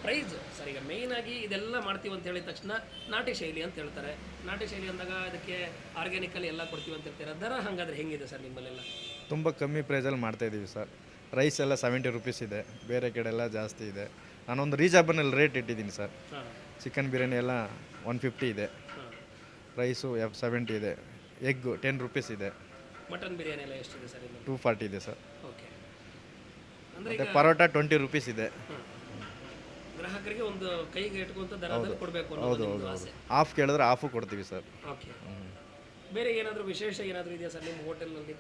ಪ್ರೈಸ್. ಸರ್ ಈಗ ಮೇಯ್ನಾಗಿ ಇದೆಲ್ಲ ಮಾಡ್ತೀವಿ ಅಂತ ಹೇಳಿದ ತಕ್ಷಣ ನಾಟಿ ಶೈಲಿ ಅಂತ ಹೇಳ್ತಾರೆ. ನಾಟಿ ಶೈಲಿ ಅಂದಾಗ ಅದಕ್ಕೆ ಆರ್ಗ್ಯಾನಿಕಲ್ಲಿ ಎಲ್ಲ ಕೊಡ್ತೀವಿ ಅಂತ ಹೇಳ್ತಾರೆ? ದರ ಹಾಗಾದ್ರೆ ಹೆಂಗಿದೆ ಸರ್ ನಿಮ್ಮಲ್ಲೆಲ್ಲ? ತುಂಬ ಕಮ್ಮಿ ಪ್ರೈಸಲ್ಲಿ ಮಾಡ್ತಾಯಿದ್ದೀವಿ ಸರ್. ರೈಸ್ ಎಲ್ಲ ಸೆವೆಂಟಿ ರುಪೀಸ್ ಇದೆ. ಬೇರೆ ಕಡೆ ಎಲ್ಲ ಜಾಸ್ತಿ ಇದೆ. ನಾನೊಂದು ರೀಸನಬಲ್ ರೇಟ್ ಇಟ್ಟಿದ್ದೀನಿ ಸರ್. ಚಿಕನ್ ಬಿರಿಯಾನಿ ಎಲ್ಲ ಒನ್ ಫಿಫ್ಟಿ ಇದೆ. ರೈಸು ಎಫ್ ಸೆವೆಂಟಿ ಇದೆ. ಎಗ್ಗು ಟೆನ್ ರುಪೀಸ್ ಇದೆ. ಮಟನ್ ಬಿರಿಯಾನಿ ಎಲ್ಲ ಎಷ್ಟಿದೆ ಸರ್ ಟೂ ಫಾರ್ಟಿ ಇದೆ ಸರ್. ಓಕೆ ಅಂದರೆ ಪರೋಟ ಟ್ವೆಂಟಿ ರುಪೀಸ್ ಇದೆ. ಗ್ರಾಹಕರಿಗೆ ಒಂದು ಕೈಗೆ ಇಟ್ಕೊಂತ ದರದಲ್ಲಿ ಕೊಡಬೇಕು ಅನ್ನೋದು ನಿಮ್ದು ಆಸೆ. ಆಫ್ ಕೇಳಿದ್ರೆ ಆಫು ಕೊಡ್ತೀವಿ ಸರ್. ಓಕೆ ಬೇರೆ ಏನಾದರೂ ವಿಶೇಷ ಏನಾದರೂ ಇದೆಯಾ ಸರ್ ನಿಮ್ಮ ಹೋಟೆಲ್ನಲ್ಲಿ?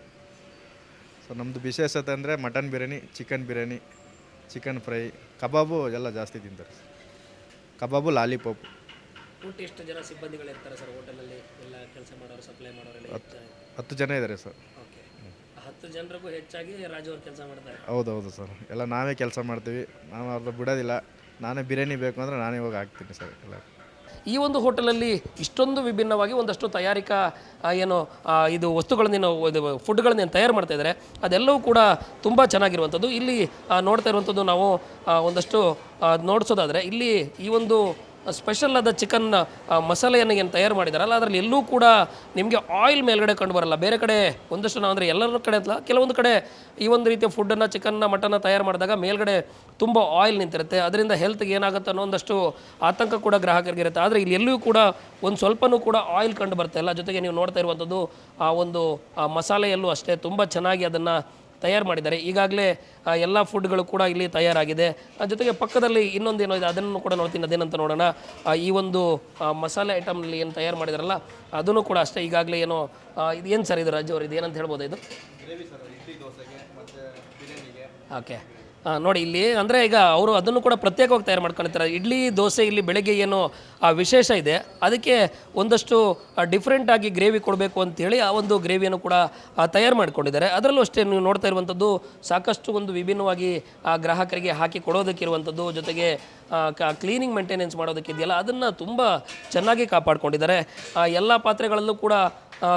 ಸರ್ ನಮ್ಮದು ವಿಶೇಷತೆ ಅಂದರೆ mutton biryani chicken biryani chicken fry kebab ಎಲ್ಲ ಜಾಸ್ತಿ ತಿಂತಾರೆ ಕಬಾಬು ಲಾಲಿಪಾಪ್. ಒಟ್ಟು ಎಷ್ಟು ಜನ ಸಿಬ್ಬಂದಿಗಳು ಇರ್ತಾರೆ ಸರ್ ಹೋಟೆಲಲ್ಲಿ? ಎಲ್ಲ ಕೆಲಸ ಮಾಡೋರು ಸಪ್ಲೈ ಮಾಡೋರೆಲ್ಲ ಹೆಚ್ಚಾಗಿ? ಹತ್ತು ಜನ ಇದ್ದಾರೆ ಸರ್. ಓಕೆ ಹತ್ತು ಜನರಿಗೂ ಹೆಚ್ಚಾಗಿ ರಾಜು ಅವ್ರು ಕೆಲಸ ಮಾಡ್ತಾರೆ. ಹೌದೌದು ಸರ್. ಎಲ್ಲ ನಾವೇ ಕೆಲಸ ಮಾಡ್ತೀವಿ. ನಾವು ಅವ್ರದ್ದು ಬಿಡೋದಿಲ್ಲ. ನಾನೇ ಬಿರಿಯಾನಿ ಬೇಕು ಅಂದರೆ ನಾನೇ ಹೋಗಿ ಹಾಕ್ತೀನಿ ಸರ್ ಎಲ್ಲ. ಈ ಒಂದು ಹೋಟೆಲಲ್ಲಿ ಇಷ್ಟೊಂದು ವಿಭಿನ್ನವಾಗಿ ಒಂದಷ್ಟು ತಯಾರಿಕಾ ಏನು ಇದು ವಸ್ತುಗಳನ್ನೇನು ಇದು ಫುಡ್ಗಳನ್ನೇನು ತಯಾರು ಮಾಡ್ತಾ ಇದ್ದಾರೆ, ಅದೆಲ್ಲವೂ ಕೂಡ ತುಂಬ ಚೆನ್ನಾಗಿರುವಂಥದ್ದು. ಇಲ್ಲಿ ನೋಡ್ತಾ ಇರುವಂಥದ್ದು ನಾವು ಒಂದಷ್ಟು ನೋಡಿಸೋದಾದರೆ ನೋಡ್ಸೋದಾದರೆ ಇಲ್ಲಿ ಈ ಒಂದು ಸ್ಪೆಷಲ್ ಆದ ಚಿಕನ್ ಮಸಾಲೆಯನ್ನು ಏನು ತಯಾರು ಮಾಡಿದಾರಲ್ಲ, ಅದರಲ್ಲಿ ಎಲ್ಲೂ ಕೂಡ ನಿಮಗೆ ಆಯಿಲ್ ಮೇಲ್ಗಡೆ ಕಂಡು ಬರಲ್ಲ. ಬೇರೆ ಕಡೆ ಒಂದಷ್ಟು ನಾವು ಅಂದರೆ ಎಲ್ಲರ ಕಡೆ ಅಲ್ಲ, ಕೆಲವೊಂದು ಕಡೆ ಈ ಒಂದು ರೀತಿಯ ಫುಡ್ಡನ್ನು ಚಿಕನ್ನ ಮಟನ್ನ ತಯಾರು ಮಾಡಿದಾಗ ಮೇಲ್ಗಡೆ ತುಂಬ ಆಯಿಲ್ ನಿಂತಿರುತ್ತೆ. ಅದರಿಂದ ಹೆಲ್ತ್ಗೆ ಏನಾಗುತ್ತೆ ಅನ್ನೋ ಒಂದಷ್ಟು ಆತಂಕ ಕೂಡ ಗ್ರಾಹಕರಿಗೆ ಇರುತ್ತೆ. ಆದರೆ ಇಲ್ಲಿ ಎಲ್ಲೂ ಕೂಡ ಒಂದು ಸ್ವಲ್ಪನೂ ಕೂಡ ಆಯಿಲ್ ಕಂಡು ಬರ್ತಾ ಇಲ್ಲ. ಜೊತೆಗೆ ನೀವು ನೋಡ್ತಾ ಇರುವಂಥದ್ದು ಆ ಒಂದು ಮಸಾಲೆಯಲ್ಲೂ ಅಷ್ಟೇ. ತುಂಬ ಚೆನ್ನಾಗಿ ಅದನ್ನು ತಯಾರು ಮಾಡಿದ್ದಾರೆ. ಈಗಾಗಲೇ ಎಲ್ಲ ಫುಡ್ಗಳು ಕೂಡ ಇಲ್ಲಿ ತಯಾರಾಗಿದೆ. ಜೊತೆಗೆ ಪಕ್ಕದಲ್ಲಿ ಇನ್ನೊಂದು ಏನೋ ಇದೆ ಅದನ್ನು ಕೂಡ ನೋಡ್ತೀನಿ ಅದೇನಂತ ನೋಡೋಣ. ಈ ಒಂದು ಮಸಾಲೆ ಐಟಮ್ನಲ್ಲಿ ಏನು ತಯಾರು ಮಾಡಿದಾರಲ್ಲ ಅದನ್ನು ಕೂಡ ಅಷ್ಟೇ ಈಗಾಗಲೇ ಏನೋ ಇದು ಏನು ಸರ್ ಇದು ರಾಜು ಅವ್ರು ಇದು ಏನಂತ ಹೇಳ್ಬೋದು ಇದು? ಓಕೆ. ನೋಡಿ, ಇಲ್ಲಿ ಅಂದರೆ ಈಗ ಅವರು ಅದನ್ನು ಕೂಡ ಪ್ರತ್ಯೇಕವಾಗಿ ತಯಾರು ಮಾಡ್ಕೊಂಡಿರ್ತಾರೆ. ಇಡ್ಲಿ, ದೋಸೆ, ಇಲ್ಲಿ ಬೆಳಗ್ಗೆ ಏನು, ಆ, ವಿಶೇಷ ಇದೆ. ಅದಕ್ಕೆ ಒಂದಷ್ಟು ಡಿಫ್ರೆಂಟಾಗಿ ಗ್ರೇವಿ ಕೊಡಬೇಕು ಅಂತೇಳಿ ಆ ಒಂದು ಗ್ರೇವಿಯನ್ನು ಕೂಡ ತಯಾರು ಮಾಡ್ಕೊಂಡಿದ್ದಾರೆ. ಅದರಲ್ಲೂ ಅಷ್ಟೇ ನೀವು ನೋಡ್ತಾ ಇರುವಂಥದ್ದು ಸಾಕಷ್ಟು ಒಂದು ವಿಭಿನ್ನವಾಗಿ, ಆ, ಗ್ರಾಹಕರಿಗೆ ಹಾಕಿ ಕೊಡೋದಕ್ಕಿರುವಂಥದ್ದು, ಜೊತೆಗೆ ಕ್ಲೀನಿಂಗ್ ಮೇಂಟೆನೆನ್ಸ್ ಮಾಡೋದಕ್ಕಿದೆಯಲ್ಲ, ಅದನ್ನು ತುಂಬ ಚೆನ್ನಾಗಿ ಕಾಪಾಡ್ಕೊಂಡಿದ್ದಾರೆ. ಎಲ್ಲ ಪಾತ್ರೆಗಳಲ್ಲೂ ಕೂಡ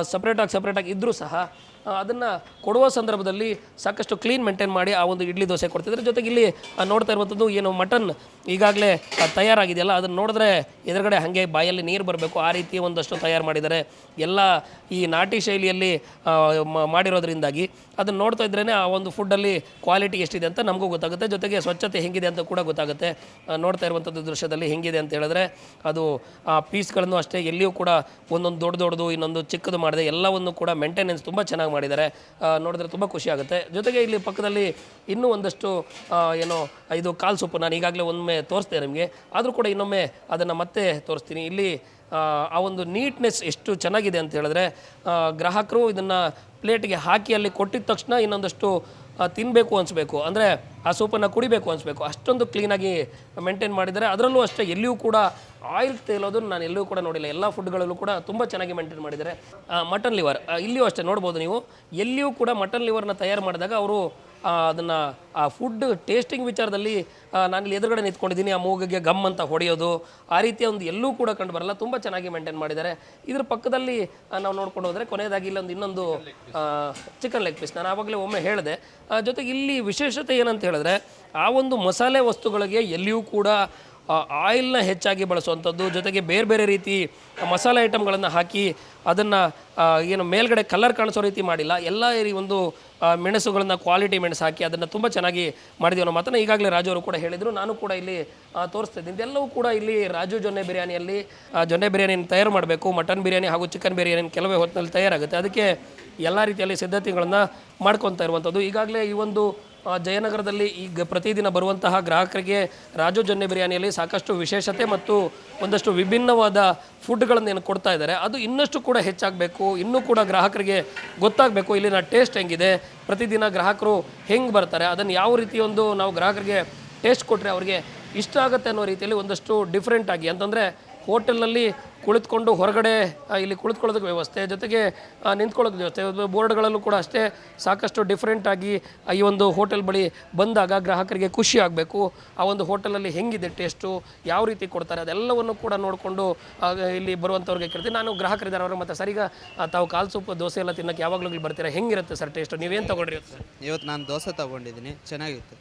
ಸಪ್ರೇಟಾಗಿ ಸಪ್ರೇಟಾಗಿ ಇದ್ದರೂ ಸಹ ಅದನ್ನು ಕೊಡುವ ಸಂದರ್ಭದಲ್ಲಿ ಸಾಕಷ್ಟು ಕ್ಲೀನ್ ಮೇಂಟೈನ್ ಮಾಡಿ ಆ ಒಂದು ಇಡ್ಲಿ ದೋಸೆ ಕೊಡ್ತಿದ್ದಾರೆ. ಜೊತೆಗೆ ಇಲ್ಲಿ ನೋಡ್ತಾ ಇರುವಂಥದ್ದು ಏನು ಮಟನ್ ಈಗಾಗಲೇ ತಯಾರಾಗಿದೆಯಲ್ಲ, ಅದನ್ನು ನೋಡಿದ್ರೆ ಎದುರುಗಡೆ ಹಾಗೆ ಬಾಯಲ್ಲಿ ನೀರು ಬರಬೇಕು. ಆ ರೀತಿ ಒಂದಷ್ಟು ತಯಾರು ಮಾಡಿದ್ದಾರೆ. ಎಲ್ಲ ಈ ನಾಟಿ ಶೈಲಿಯಲ್ಲಿ ಮಾಡಿರೋದ್ರಿಂದಾಗಿ ಅದನ್ನು ನೋಡ್ತಾ ಇದ್ರೇ ಆ ಒಂದು ಫುಡ್ಡಲ್ಲಿ ಕ್ವಾಲಿಟಿ ಎಷ್ಟಿದೆ ಅಂತ ನಮಗೂ ಗೊತ್ತಾಗುತ್ತೆ. ಜೊತೆಗೆ ಸ್ವಚ್ಛತೆ ಹೆಂಗಿದೆ ಅಂತ ಕೂಡ ಗೊತ್ತಾಗುತ್ತೆ. ನೋಡ್ತಾ ಇರುವಂಥದ್ದು ದೃಶ್ಯದಲ್ಲಿ ಹೆಂಗಿದೆ ಅಂತ ಹೇಳಿದ್ರೆ ಅದು, ಆ ಪೀಸ್ಗಳನ್ನು ಅಷ್ಟೇ ಎಲ್ಲಿಯೂ ಕೂಡ ಒಂದೊಂದು ದೊಡ್ಡ ದೊಡ್ಡದು, ಇನ್ನೊಂದು ಚಿಕ್ಕದು ಮಾಡಿದೆ ಎಲ್ಲವನ್ನು ಕೂಡ ಮೇಂಟೆನೆನ್ಸ್ ತುಂಬ ಚೆನ್ನಾಗಿ ಮಾಡಿದ್ದಾರೆ. ನೋಡಿದ್ರೆ ತುಂಬ ಖುಷಿ ಆಗುತ್ತೆ. ಜೊತೆಗೆ ಇಲ್ಲಿ ಪಕ್ಕದಲ್ಲಿ ಇನ್ನೂ ಒಂದಷ್ಟು ಏನೋ ಇದು ಕಾಲು ಸೊಪ್ಪು ನಾನು ಈಗಾಗಲೇ ಒಮ್ಮೆ ತೋರಿಸ್ದೆ ನಿಮಗೆ. ಆದರೂ ಕೂಡ ಇನ್ನೊಮ್ಮೆ ಅದನ್ನು ಮತ್ತೆ ತೋರಿಸ್ತೀನಿ. ಇಲ್ಲಿ ಆ, ಒಂದು ನೀಟ್ನೆಸ್ ಎಷ್ಟು ಚೆನ್ನಾಗಿದೆ ಅಂತ ಹೇಳಿದ್ರೆ ಗ್ರಾಹಕರು ಇದನ್ನು ಪ್ಲೇಟ್ಗೆ ಹಾಕಿ ಅಲ್ಲಿ ಕೊಟ್ಟಿದ ತಕ್ಷಣ ಇನ್ನೊಂದಷ್ಟು ತಿನ್ನಬೇಕು ಅನಿಸ್ಬೇಕು. ಅಂದರೆ ಆ ಸೂಪನ್ನು ಕುಡಿಬೇಕು ಅನಿಸ್ಬೇಕು. ಅಷ್ಟೊಂದು ಕ್ಲೀನಾಗಿ ಮೇಂಟೈನ್ ಮಾಡಿದರೆ ಅದರಲ್ಲೂ ಅಷ್ಟೇ ಎಲ್ಲಿಯೂ ಕೂಡ ಆಯಿಲ್ ತೇಲೋದನ್ನು ನಾನು ಎಲ್ಲೂ ಕೂಡ ನೋಡಿಲ್ಲ. ಎಲ್ಲ ಫುಡ್ಗಳಲ್ಲೂ ಕೂಡ ತುಂಬ ಚೆನ್ನಾಗಿ ಮೇಂಟೈನ್ ಮಾಡಿದ್ದಾರೆ. ಮಟನ್ ಲಿವರ್ ಇಲ್ಲಿಯೂ ಅಷ್ಟೇ ನೋಡ್ಬೋದು ನೀವು. ಎಲ್ಲಿಯೂ ಕೂಡ ಮಟನ್ ಲಿವರ್ನ ತಯಾರು ಮಾಡಿದಾಗ ಅವರು ಅದನ್ನು, ಆ, ಫುಡ್ ಟೇಸ್ಟಿಂಗ್ ವಿಚಾರದಲ್ಲಿ ನಾನಿಲ್ಲಿ ಎದುರುಗಡೆ ನಿಂತ್ಕೊಂಡಿದ್ದೀನಿ. ಆ ಮೂಗಿಗೆ ಗಮ್ ಅಂತ ಹೊಡೆಯೋದು, ಆ ರೀತಿಯ ಒಂದು ಎಲ್ಲೂ ಕೂಡ ಕಂಡು ಬರಲ್ಲ. ತುಂಬ ಚೆನ್ನಾಗಿ ಮೇಂಟೈನ್ ಮಾಡಿದ್ದಾರೆ. ಇದ್ರ ಪಕ್ಕದಲ್ಲಿ ನಾವು ನೋಡ್ಕೊಂಡು ಹೋದರೆ ಕೊನೆಯದಾಗಿ ಇಲ್ಲೊಂದು ಇನ್ನೊಂದು ಚಿಕನ್ ಲೆಗ್ ಪೀಸ್. ನಾನು ಆವಾಗಲೇ ಒಮ್ಮೆ ಹೇಳಿದೆ. ಜೊತೆಗೆ ಇಲ್ಲಿ ವಿಶೇಷತೆ ಏನಂತ ಹೇಳಿದ್ರೆ ಆ ಒಂದು ಮಸಾಲೆ ವಸ್ತುಗಳಿಗೆ ಎಲ್ಲಿಯೂ ಕೂಡ ಆಯಿಲ್ನ ಹೆಚ್ಚಾಗಿ ಬಳಸುವಂಥದ್ದು, ಜೊತೆಗೆ ಬೇರೆ ಬೇರೆ ರೀತಿ ಮಸಾಲೆ ಐಟಮ್ಗಳನ್ನು ಹಾಕಿ ಅದನ್ನು ಏನು ಮೇಲ್ಗಡೆ ಕಲರ್ ಕಾಣಿಸೋ ರೀತಿ ಮಾಡಿಲ್ಲ. ಎಲ್ಲ ಈ ಒಂದು ಮೆಣಸುಗಳನ್ನು ಕ್ವಾಲಿಟಿ ಮೆಣಸು ಹಾಕಿ ಅದನ್ನು ತುಂಬ ಚೆನ್ನಾಗಿ ಮಾಡಿದ್ದೀವಿ ಅನ್ನೋ ಮಾತನ್ನು ಈಗಾಗಲೇ ರಾಜು ಅವರು ಕೂಡ ಹೇಳಿದರು. ನಾನು ಕೂಡ ಇಲ್ಲಿ ತೋರಿಸ್ತಿದ್ದೀನಿ ಇದೆಲ್ಲವೂ ಕೂಡ ಇಲ್ಲಿ ರಾಜು ಜೊನ್ನೆ ಬಿರಿಯಾನಿಯಲ್ಲಿ ಜೊನ್ನೆ ಬಿರಿಯಾನಿಯನ್ನು ತಯಾರು ಮಾಡಬೇಕು. ಮಟನ್ ಬಿರಿಯಾನಿ ಹಾಗೂ ಚಿಕನ್ ಬಿರಿಯಾನಿ ಕೆಲವೇ ಹೊತ್ತಿನಲ್ಲಿ ತಯಾರಾಗುತ್ತೆ. ಅದಕ್ಕೆ ಎಲ್ಲ ರೀತಿಯಲ್ಲಿ ಸಿದ್ಧತೆಗಳನ್ನು ಮಾಡ್ಕೊತಾ ಇರುವಂಥದ್ದು. ಈಗಾಗಲೇ ಈ ಒಂದು ಜಯನಗರದಲ್ಲಿ ಈಗ ಪ್ರತಿದಿನ ಬರುವಂತಹ ಗ್ರಾಹಕರಿಗೆ ರಾಜು ಜೊನ್ನೆ ಬಿರಿಯಾನಿಯಲ್ಲಿ ಸಾಕಷ್ಟು ವಿಶೇಷತೆ ಮತ್ತು ಒಂದಷ್ಟು ವಿಭಿನ್ನವಾದ ಫುಡ್ಗಳನ್ನು ಏನು ಕೊಡ್ತಾ ಇದ್ದಾರೆ. ಅದು ಇನ್ನಷ್ಟು ಕೂಡ ಹೆಚ್ಚಾಗಬೇಕು, ಇನ್ನೂ ಕೂಡ ಗ್ರಾಹಕರಿಗೆ ಗೊತ್ತಾಗಬೇಕು, ಇಲ್ಲಿನ ಟೇಸ್ಟ್ ಹೆಂಗಿದೆ, ಪ್ರತಿದಿನ ಗ್ರಾಹಕರು ಹೆಂಗೆ ಬರ್ತಾರೆ, ಅದನ್ನು ಯಾವ ರೀತಿ ಒಂದು ನಾವು ಗ್ರಾಹಕರಿಗೆ ಟೇಸ್ಟ್ ಕೊಟ್ಟರೆ ಅವರಿಗೆ ಇಷ್ಟ ಆಗುತ್ತೆ ಅನ್ನೋ ರೀತಿಯಲ್ಲಿ ಒಂದಷ್ಟು ಡಿಫ್ರೆಂಟಾಗಿ ಅಂತಂದರೆ ಹೋಟೆಲ್ನಲ್ಲಿ ಕುಳಿತುಕೊಂಡು ಹೊರಗಡೆ ಇಲ್ಲಿ ಕುಳಿತುಕೊಳ್ಳೋದಕ್ಕೆ ವ್ಯವಸ್ಥೆ ಜೊತೆಗೆ ನಿಂತ್ಕೊಳ್ಳೋದಕ್ಕೆ ವ್ಯವಸ್ಥೆ. ಬೋರ್ಡ್ಗಳಲ್ಲೂ ಕೂಡ ಅಷ್ಟೇ ಸಾಕಷ್ಟು ಡಿಫ್ರೆಂಟಾಗಿ ಈ ಒಂದು ಹೋಟೆಲ್ ಬಳಿ ಬಂದಾಗ ಗ್ರಾಹಕರಿಗೆ ಖುಷಿ ಆಗಬೇಕು. ಆ ಒಂದು ಹೋಟೆಲಲ್ಲಿ ಹೆಂಗಿದೆ ಟೇಸ್ಟು ಯಾವ ರೀತಿ ಕೊಡ್ತಾರೆ ಅದೆಲ್ಲವನ್ನು ಕೂಡ ನೋಡಿಕೊಂಡು ಇಲ್ಲಿ ಬರುವಂಥವ್ರಿಗೆ ಕೇಳ್ತೀನಿ. ನಾನು ಗ್ರಾಹಕರಿದ್ದಾರೆ ಅವ್ರಿಗೆ ಮತ್ತು ಸರಿಗ ತಾವು ಕಾಲು ಸೂಪು ದೋಸೆ ಎಲ್ಲ ತಿನ್ನೋಕ್ಕೆ ಯಾವಾಗಲೂ ಇಲ್ಲಿ ಬರ್ತೀರಾ? ಹೆಂಗಿರುತ್ತೆ ಸರ್ ಟೇಸ್ಟು ನೀವೇನು ತೊಗೊಂಡ್ರಿ ಸರ್? ಇವತ್ತು ನಾನು ದೋಸೆ ತೊಗೊಂಡಿದ್ದೀನಿ. ಚೆನ್ನಾಗಿತ್ತು.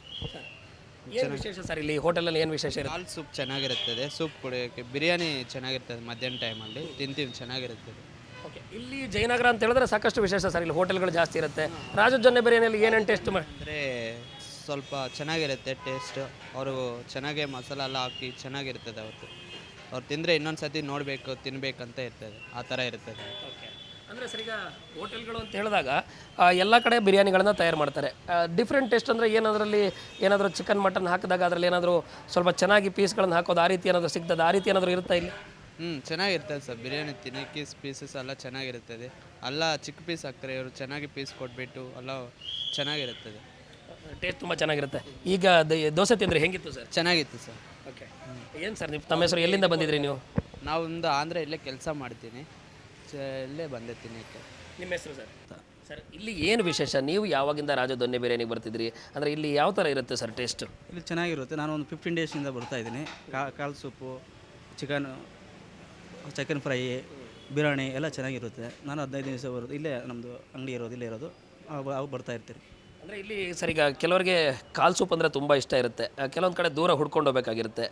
ಏನು ವಿಶೇಷ ಸರ್ ಇಲ್ಲಿ ಹೋಟೆಲಲ್ಲಿ ಏನು ವಿಶೇಷ ಇರುತ್ತೆ? ಕಾಲ್ ಸೂಪ್ ಚೆನ್ನಾಗಿರುತ್ತದೆ ಸೂಪ್ ಕುಡಿಯೋಕ್ಕೆ ಬಿರಿಯಾನಿ ಚೆನ್ನಾಗಿರ್ತದೆ ಮಧ್ಯಾಹ್ನ ಟೈಮಲ್ಲಿ ತಿಂತೀವಿ ಚೆನ್ನಾಗಿರುತ್ತದೆ ಓಕೆ ಇಲ್ಲಿ ಜಯನಗರ ಅಂತ ಹೇಳಿದ್ರೆ ಸಾಕಷ್ಟು ವಿಶೇಷ ಸರ್ ಇಲ್ಲಿ ಹೋಟೆಲ್ಗಳು ಜಾಸ್ತಿ ಇರುತ್ತೆ. ರಾಜು ಜೊನ್ನೆ ಬಿರಿಯಾನಿಯಲ್ಲಿ ಏನೇನು ಟೇಸ್ಟ್ ಮಾಡಿ ಅಂದರೆ ಸ್ವಲ್ಪ ಚೆನ್ನಾಗಿರುತ್ತೆ ಟೇಸ್ಟ್ ಅವರು ಚೆನ್ನಾಗೆ ಮಸಾಲ ಎಲ್ಲ ಹಾಕಿ ಚೆನ್ನಾಗಿರ್ತದೆ ಅವತ್ತು. ಅವ್ರು ತಿಂದರೆ ಇನ್ನೊಂದು ಸತಿ ನೋಡಬೇಕು ತಿನ್ನಬೇಕಂತ ಇರ್ತದೆ ಆ ಥರ ಇರ್ತದೆ. ಓಕೆ ಅಂದರೆ ಸರ್ ಈಗ ಹೋಟೆಲ್ಗಳು ಅಂತ ಹೇಳಿದಾಗ ಎಲ್ಲ ಕಡೆ ಬಿರಿಯಾನಿಗಳನ್ನು ತಯಾರು ಮಾಡ್ತಾರೆ. ಡಿಫ್ರೆಂಟ್ ಟೇಸ್ಟ್ ಅಂದರೆ ಏನದರಲ್ಲಿ ಏನಾದರೂ ಚಿಕನ್ ಮಟನ್ ಹಾಕಿದಾಗ ಅದರಲ್ಲಿ ಏನಾದರೂ ಸ್ವಲ್ಪ ಚೆನ್ನಾಗಿ ಪೀಸ್ಗಳನ್ನು ಹಾಕೋದು ಆ ರೀತಿ ಏನಾದರೂ ಸಿಗ್ತದೆ? ಆ ರೀತಿ ಏನಾದರೂ ಇರುತ್ತಾ ಇಲ್ಲಿ? ಹ್ಞೂ ಚೆನ್ನಾಗಿರ್ತದೆ ಸರ್. ಬಿರಿಯಾನಿ ತಿನ್ನಕ್ಕೆ ಪೀಸಸ್ ಎಲ್ಲ ಚೆನ್ನಾಗಿರುತ್ತದೆ ಎಲ್ಲ ಚಿಕ್ಕ ಪೀಸ್ ಹಾಕ್ತಾರೆ ಇವರು ಚೆನ್ನಾಗಿ ಪೀಸ್ ಕೊಟ್ಬಿಟ್ಟು ಎಲ್ಲ ಚೆನ್ನಾಗಿರುತ್ತದೆ ಟೇಸ್ಟ್ ತುಂಬ ಚೆನ್ನಾಗಿರುತ್ತೆ. ಈಗ ದ- ದೋಸೆ ತಿಂದರೆ ಹೆಂಗಿತ್ತು ಸರ್? ಚೆನ್ನಾಗಿತ್ತು ಸರ್. ಓಕೆ ಏನು ಸರ್ ನಿಮ್ಮ ತಮ್ಮ ಹೆಸರು ಎಲ್ಲಿಂದ ಬಂದಿದ್ರಿ ನೀವು? ನಾವು ಒಂದು ಆಂಧ್ರ ಇಲ್ಲೇ ಕೆಲಸ ಮಾಡ್ತೀನಿ. ಚ ಇಲ್ಲೇ ಬಂದೆ ತಿನ್ನಕ್ಕೆ. ನಿಮ್ಮ ಹೆಸರು ಸರ್? ಸರ್ ಇಲ್ಲಿ ಏನು ವಿಶೇಷ? ನೀವು ಯಾವಾಗಿಂದ ರಾಜ ದೊನ್ನೆ ಬಿರಿಯಾನಿಗೆ ಬರ್ತಿದ್ರಿ? ಅಂದರೆ ಇಲ್ಲಿ ಯಾವ ಥರ ಇರುತ್ತೆ ಸರ್ ಟೇಸ್ಟ್? ಇಲ್ಲಿ ಚೆನ್ನಾಗಿರುತ್ತೆ. ನಾನು ಒಂದು ಫಿಫ್ಟೀನ್ ಡೇಸಿಂದ ಬರ್ತಾ ಇದ್ದೀನಿ. ಕಾ ಕಾಲು soup chicken chicken fry biryani ಎಲ್ಲ ಚೆನ್ನಾಗಿರುತ್ತೆ. ನಾನು ಹದಿನೈದು ದಿವಸ ಬರೋದು. ಇಲ್ಲೇ ನಮ್ಮದು ಅಂಗಡಿ ಇರೋದು ಇಲ್ಲೇ ಇರೋದು. ಅವು ಅವು ಬರ್ತಾ ಇರ್ತೀನಿ ಅಂದರೆ ಇಲ್ಲಿ ಸರ್ ಈಗ ಕೆಲವರಿಗೆ ಕಾಲ್ ಸೂಪ್ ಅಂದರೆ ತುಂಬ ಇಷ್ಟ ಇರುತ್ತೆ. ಕೆಲವೊಂದು ಕಡೆ ದೂರ ಹುಡ್ಕೊಂಡು ಹೋಗ್ಬೇಕಾಗಿರುತ್ತೆ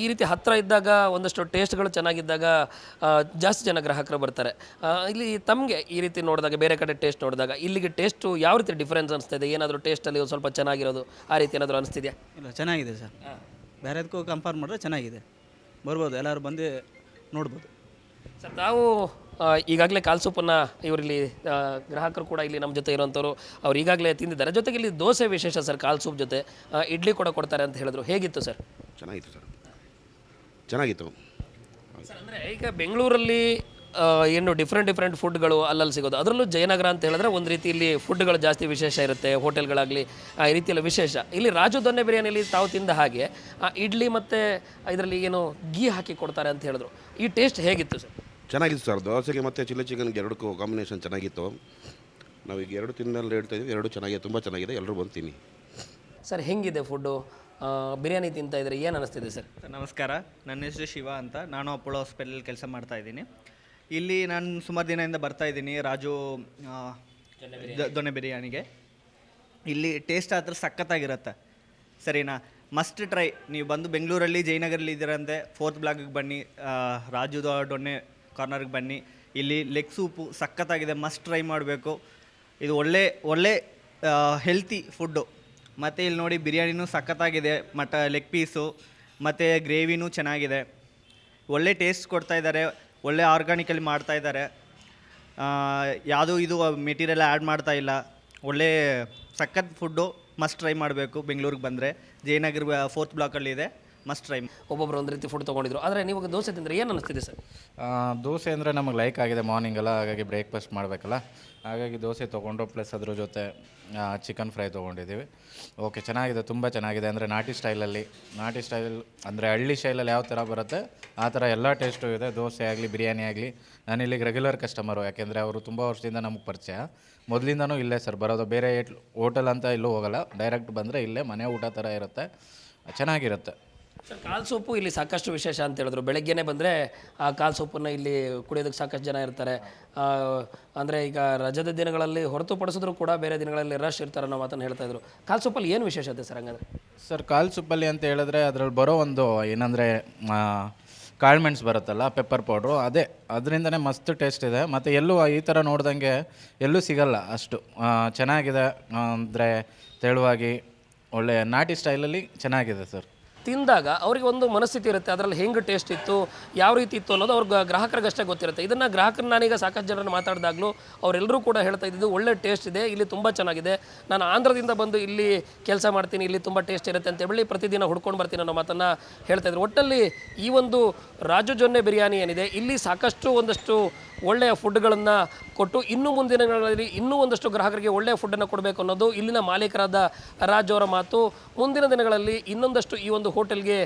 ಈ ರೀತಿ ಹತ್ತಿರ ಇದ್ದಾಗ ಒಂದಷ್ಟು ಟೇಸ್ಟ್ಗಳು ಚೆನ್ನಾಗಿದ್ದಾಗ ಜಾಸ್ತಿ ಜನ ಗ್ರಾಹಕರು ಬರ್ತಾರೆ. ಇಲ್ಲಿ ತಮಗೆ ಈ ರೀತಿ ನೋಡಿದಾಗ ಬೇರೆ ಕಡೆ ಟೇಸ್ಟ್ ನೋಡಿದಾಗ ಇಲ್ಲಿಗೆ ಟೇಸ್ಟು ಯಾವ ರೀತಿ ಡಿಫ್ರೆನ್ಸ್ ಅನಿಸ್ತಿದೆ? ಏನಾದರೂ ಟೇಸ್ಟಲ್ಲಿ ಒಂದು ಸ್ವಲ್ಪ ಚೆನ್ನಾಗಿರೋದು ಆ ರೀತಿ ಏನಾದರೂ ಅನಿಸ್ತಿದೆಯಾ? ಇಲ್ಲ ಚೆನ್ನಾಗಿದೆ ಸರ್. ಬೇರೆದಕ್ಕೂ ಕಂಪೇರ್ ಮಾಡಿದ್ರೆ ಚೆನ್ನಾಗಿದೆ. ಬರ್ಬೋದು ಎಲ್ಲರೂ ಬಂದು ನೋಡ್ಬೋದು. ಸರ್ ತಾವು ಈಗಾಗಲೇ ಕಾಲ್ಸೂಪನ್ನು ಇವರಿಲ್ಲಿ ಗ್ರಾಹಕರು ಕೂಡ ಇಲ್ಲಿ ನಮ್ಮ ಜೊತೆ ಇರುವಂಥವ್ರು ಅವ್ರು ಈಗಾಗಲೇ ತಿಂದಿದ್ದಾರೆ. ಜೊತೆಗೆ ಇಲ್ಲಿ ದೋಸೆ ವಿಶೇಷ ಸರ್ ಕಾಲ್ ಸೂಪ್ ಜೊತೆ. ಇಡ್ಲಿ ಕೂಡ ಕೊಡ್ತಾರೆ ಅಂತ ಹೇಳಿದ್ರು. ಹೇಗಿತ್ತು ಸರ್? ಚೆನ್ನಾಗಿತ್ತು ಸರ್. ಚೆನ್ನಾಗಿತ್ತು. ಸರ್ ಅಂದರೆ ಈಗ ಬೆಂಗಳೂರಲ್ಲಿ ಆ, ಏನು ಡಿಫ್ರೆಂಟ್ ಡಿಫ್ರೆಂಟ್ ಫುಡ್ಗಳು ಅಲ್ಲಲ್ಲಿ ಸಿಗೋದು. ಅದರಲ್ಲೂ ಜಯನಗರ ಅಂತ ಹೇಳಿದ್ರೆ ಒಂದು ರೀತಿ ಇಲ್ಲಿ ಫುಡ್ಗಳು ಜಾಸ್ತಿ ವಿಶೇಷ ಇರುತ್ತೆ. ಹೋಟೆಲ್ಗಳಾಗಲಿ ಈ ರೀತಿಯಲ್ಲಿ ವಿಶೇಷ. ಇಲ್ಲಿ ರಾಜು ದೊನ್ನೆ ಬಿರಿಯಾನಿಯಲ್ಲಿ ತಾವು ತಿಂದ ಹಾಗೆ ಆ ಇಡ್ಲಿ ಮತ್ತು ಇದರಲ್ಲಿ ಏನು ಗೀ ಹಾಕಿ ಕೊಡ್ತಾರೆ ಅಂತ ಹೇಳಿದ್ರು. ಈ ಟೇಸ್ಟ್ ಹೇಗಿತ್ತು ಸರ್? ಚೆನ್ನಾಗಿತ್ತು ಸರ್ ದೋಸೆಗೆ ಮತ್ತು ಚಿಲ್ಲಿ ಚಿಕನ್ಗೆ ಎರಡಕ್ಕೂ ಕಾಂಬಿನೇಷನ್ ಚೆನ್ನಾಗಿತ್ತು. ನಾವೀಗ ಎರಡು ತಿನ್ನಲ್ಲಿ ಹೇಳ್ತಾ ಇದ್ದೀವಿ ಎರಡು ಚೆನ್ನಾಗಿದೆ ತುಂಬ ಚೆನ್ನಾಗಿದೆ ಎಲ್ಲರೂ ಬಂದು ತಿನ್ನಿ. ಸರ್ ಹೆಂಗಿದೆ ಫುಡ್ಡು? ಬಿರಿಯಾನಿ ತಿಂತ ಇದ್ರೆ ಏನು ಅನಿಸ್ತಿದೆ ಸರ್? ಸರ್ ನಮಸ್ಕಾರ. ನನ್ನ ಹೆಸರು ಶಿವ ಅಂತ. ನಾನು ಅಪೋಲೋ ಹಾಸ್ಪಿಟಲ್ ಕೆಲಸ ಮಾಡ್ತಾ ಇದ್ದೀನಿ. ಇಲ್ಲಿ ನಾನು ಸುಮಾರು ದಿನದಿಂದ ಬರ್ತಾ ಇದ್ದೀನಿ ರಾಜು ಆ, ದ- ದೊಣ್ಣೆ ಬಿರಿಯಾನಿಗೆ. ಇಲ್ಲಿ ಟೇಸ್ಟ್ ಹತ್ರ ಸಖತ್ತಾಗಿರುತ್ತೆ. ಸರಿನಾ? ಮಸ್ಟ್ ಟ್ರೈ ನೀವು ಬಂದು ಬೆಂಗಳೂರಲ್ಲಿ ಜಯನಗರಲ್ಲಿ ಇದ್ದೀರಂತೆ ಫೋರ್ತ್ ಬ್ಲಾಗಿಗೆ ಬನ್ನಿ. ಆ, ರಾಜು ದೊ- ದೊಣ್ಣೆ ಕಾರ್ನರ್ಗೆ ಬನ್ನಿ. ಇಲ್ಲಿ ಲೆಗ್ ಸೂಪು ಸಖತ್ತಾಗಿದೆ ಮಸ್ಟ್ ಟ್ರೈ ಮಾಡಬೇಕು. ಇದು ಒಳ್ಳೆ ಒಳ್ಳೆ ಹೆಲ್ತಿ ಫುಡ್ಡು ಮತ್ತು ಇಲ್ಲಿ ನೋಡಿ ಬಿರಿಯಾನಿನೂ ಸಖತ್ತಾಗಿದೆ, ಮಟ ಲೆಗ್ ಪೀಸು ಮತ್ತು ಗ್ರೇವಿನೂ ಚೆನ್ನಾಗಿದೆ. ಒಳ್ಳೆ ಟೇಸ್ಟ್ ಕೊಡ್ತಾ ಇದ್ದಾರೆ, ಒಳ್ಳೆ ಆರ್ಗಾನಿಕಲ್ಲಿ ಮಾಡ್ತಾ ಇದ್ದಾರೆ. ಯಾವುದೂ ಇದು ಮೆಟೀರಿಯಲ್ ಆ್ಯಡ್ ಮಾಡ್ತಾ ಇಲ್ಲ. ಒಳ್ಳೆ ಸಖತ್ ಫುಡ್ಡು ಮಸ್ಟ್ ಟ್ರೈ ಮಾಡಬೇಕು, ಬೆಂಗಳೂರಿಗೆ ಬಂದರೆ. ಜಯನಗರ ಫೋರ್ತ್ ಬ್ಲಾಕಲ್ಲಿ ಇದೆ. ಮಸ್ಟ್ ಟ್ರೈ ಒಬ್ಬೊಬ್ಬರು ಒಂದು ರೀತಿ ಫುಡ್ ತೊಗೊಂಡಿದ್ರು. ಆದರೆ ನೀವು ದೋಸೆ ತಿಂದರೆ ಏನು ಅನಿಸ್ತಿದೆ ಸರ್? ಆ, ದೋಸೆ ಅಂದರೆ ನಮಗೆ ಲೈಕ್ ಆಗಿದೆ ಮಾರ್ನಿಂಗ್ ಎಲ್ಲ ಹಾಗಾಗಿ ಬ್ರೇಕ್ಫಾಸ್ಟ್ ಮಾಡಬೇಕಲ್ಲ. ಹಾಗಾಗಿ ದೋಸೆ ತೊಗೊಂಡು ಪ್ಲಸ್ ಅದ್ರ ಜೊತೆ ಚಿಕನ್ ಫ್ರೈ ತೊಗೊಂಡಿದ್ದೀವಿ. ಓಕೆ ಚೆನ್ನಾಗಿದೆ ತುಂಬ ಚೆನ್ನಾಗಿದೆ. ಅಂದರೆ ನಾಟಿ ಸ್ಟೈಲಲ್ಲಿ ನಾಟಿ ಸ್ಟೈಲ್ ಅಂದರೆ ಹಳ್ಳಿ ಸ್ಟೈಲಲ್ಲಿ ಯಾವ ಥರ ಬರುತ್ತೆ ಆ ಥರ ಎಲ್ಲ ಟೇಸ್ಟು ಇದೆ. ದೋಸೆ ಆಗಲಿ ಬಿರಿಯಾನಿ ಆಗಲಿ. ನಾನು ಇಲ್ಲಿಗೆ ರೆಗ್ಯುಲರ್ ಕಸ್ಟಮರು ಯಾಕೆಂದರೆ ಅವರು ತುಂಬ ವರ್ಷದಿಂದ ನಮಗೆ ಪರಿಚಯ. ಮೊದಲಿಂದನೂ ಇಲ್ಲೇ ಸರ್ ಬರೋದು ಬೇರೆ ಹೋಟೆಲ್ ಅಂತ ಇಲ್ಲೂ ಹೋಗಲ್ಲ. ಡೈರೆಕ್ಟ್ ಬಂದರೆ ಇಲ್ಲೇ ಮನೆ ಊಟ ಥರ ಇರುತ್ತೆ. ಚೆನ್ನಾಗಿರುತ್ತೆ. ಸರ್, ಕಾಲು ಸೂಪು ಇಲ್ಲಿ ಸಾಕಷ್ಟು ವಿಶೇಷ ಅಂತ ಹೇಳಿದ್ರು. ಬೆಳಗ್ಗೆನೇ ಬಂದರೆ ಆ ಕಾಲು ಸೂಪನ್ನು ಇಲ್ಲಿ ಕುಡಿಯೋದಕ್ಕೆ ಸಾಕಷ್ಟು ಜನ ಇರ್ತಾರೆ. ಅಂದರೆ ಈಗ ರಜದ ದಿನಗಳಲ್ಲಿ ಹೊರತುಪಡಿಸಿದ್ರು ಕೂಡ ಬೇರೆ ದಿನಗಳಲ್ಲಿ ರಶ್ ಇರ್ತಾರೆ ಅನ್ನೋ ಮಾತನ್ನು ಹೇಳ್ತಾ ಇದ್ರು. ಕಾಲು ಸೂಪಲ್ಲಿ ಏನು ವಿಶೇಷತೆ ಸರ್ ಹಂಗಂದ್ರೆ? ಸರ್, ಕಾಲು ಸೊಪ್ಪಲ್ಲಿ ಅಂತ ಹೇಳಿದ್ರೆ ಅದರಲ್ಲಿ ಬರೋ ಒಂದು ಏನಂದರೆ ಮೆಣಸು ಬರುತ್ತಲ್ಲ, ಪೆಪ್ಪರ್ ಪೌಡ್ರು, ಅದೇ, ಅದರಿಂದನೇ ಮಸ್ತ್ ಟೇಸ್ಟ್ ಇದೆ. ಮತ್ತು ಎಲ್ಲೂ ಈ ಥರ ನೋಡ್ದಂಗೆ ಎಲ್ಲೂ ಸಿಗಲ್ಲ ಅಷ್ಟು. ಚೆನ್ನಾಗಿದೆ ಅಂದರೆ ತೆಳುವಾಗಿ ಒಳ್ಳೆಯ ನಾಟಿ ಸ್ಟೈಲಲ್ಲಿ ಚೆನ್ನಾಗಿದೆ ಸರ್. ತಿಂದಾಗ ಅವರಿಗೆ ಒಂದು ಮನಸ್ಥಿತಿ ಇರುತ್ತೆ, ಅದರಲ್ಲಿ ಹೆಂಗೆ ಟೇಸ್ಟ್ ಇತ್ತು, ಯಾವ ರೀತಿ ಇತ್ತು ಅನ್ನೋದು ಅವ್ರಿಗೆ ಗ್ರಾಹಕರಿಗಷ್ಟೇ ಗೊತ್ತಿರುತ್ತೆ. ಇದನ್ನು ಗ್ರಾಹಕರು ನಾನೀಗ ಸಾಕಷ್ಟು ಜನರನ್ನು ಮಾತಾಡಿದಾಗಲೂ ಅವರೆಲ್ಲರೂ ಕೂಡ ಹೇಳ್ತಾ ಇದ್ದಿದ್ದು ಒಳ್ಳೆ ಟೇಸ್ಟ್ ಇದೆ, ಇಲ್ಲಿ ತುಂಬ ಚೆನ್ನಾಗಿದೆ. ನಾನು ಆಂಧ್ರದಿಂದ ಬಂದು ಇಲ್ಲಿ ಕೆಲಸ ಮಾಡ್ತೀನಿ, ಇಲ್ಲಿ ತುಂಬ ಟೇಸ್ಟ್ ಇರುತ್ತೆ ಅಂತ ಹೇಳಿ ಪ್ರತಿದಿನ ಹುಡ್ಕೊಂಡು ಬರ್ತೀನಿ ಅನ್ನೋ ಮಾತನ್ನು ಹೇಳ್ತಾ ಇದ್ರು. ಒಟ್ಟಲ್ಲಿ ಈ ಒಂದು ರಾಜು ಜೊನ್ನೆ ಬಿರಿಯಾನಿ ಏನಿದೆ, ಇಲ್ಲಿ ಸಾಕಷ್ಟು ಒಂದಷ್ಟು ಒಳ್ಳೆಯ ಫುಡ್ಗಳನ್ನು ಕೊಟ್ಟು ಇನ್ನೂ ಮುಂದಿನ ದಿನಗಳಲ್ಲಿ ಇನ್ನೂ ಒಂದಷ್ಟು ಗ್ರಾಹಕರಿಗೆ ಒಳ್ಳೆಯ ಫುಡ್ಡನ್ನು ಕೊಡಬೇಕು ಅನ್ನೋದು ಇಲ್ಲಿನ ಮಾಲೀಕರಾದ ರಾಜ್ ಅವರ ಮಾತು. ಮುಂದಿನ ದಿನಗಳಲ್ಲಿ ಇನ್ನೊಂದಷ್ಟು ಈ ಒಂದು ಹೋಟೆಲ್ಗೆ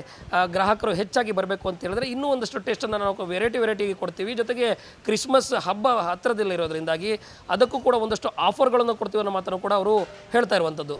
ಗ್ರಾಹಕರು ಹೆಚ್ಚಾಗಿ ಬರಬೇಕು ಅಂತ ಹೇಳಿದ್ರೆ ಇನ್ನೂ ಒಂದಷ್ಟು ಟೇಸ್ಟನ್ನು ನಾವು ವೆರೈಟಿ ವೆರೈಟಿಗೆ ಕೊಡ್ತೀವಿ. ಜೊತೆಗೆ ಕ್ರಿಸ್ಮಸ್ ಹಬ್ಬ ಹತ್ತಿರದಲ್ಲಿರೋದ್ರಿಂದಾಗಿ ಅದಕ್ಕೂ ಕೂಡ ಒಂದಷ್ಟು ಆಫರ್ಗಳನ್ನು ಕೊಡ್ತೀವಿ ಅನ್ನೋ ಮಾತನ್ನು ಕೂಡ ಅವರು ಹೇಳ್ತಾ ಇರುವಂಥದ್ದು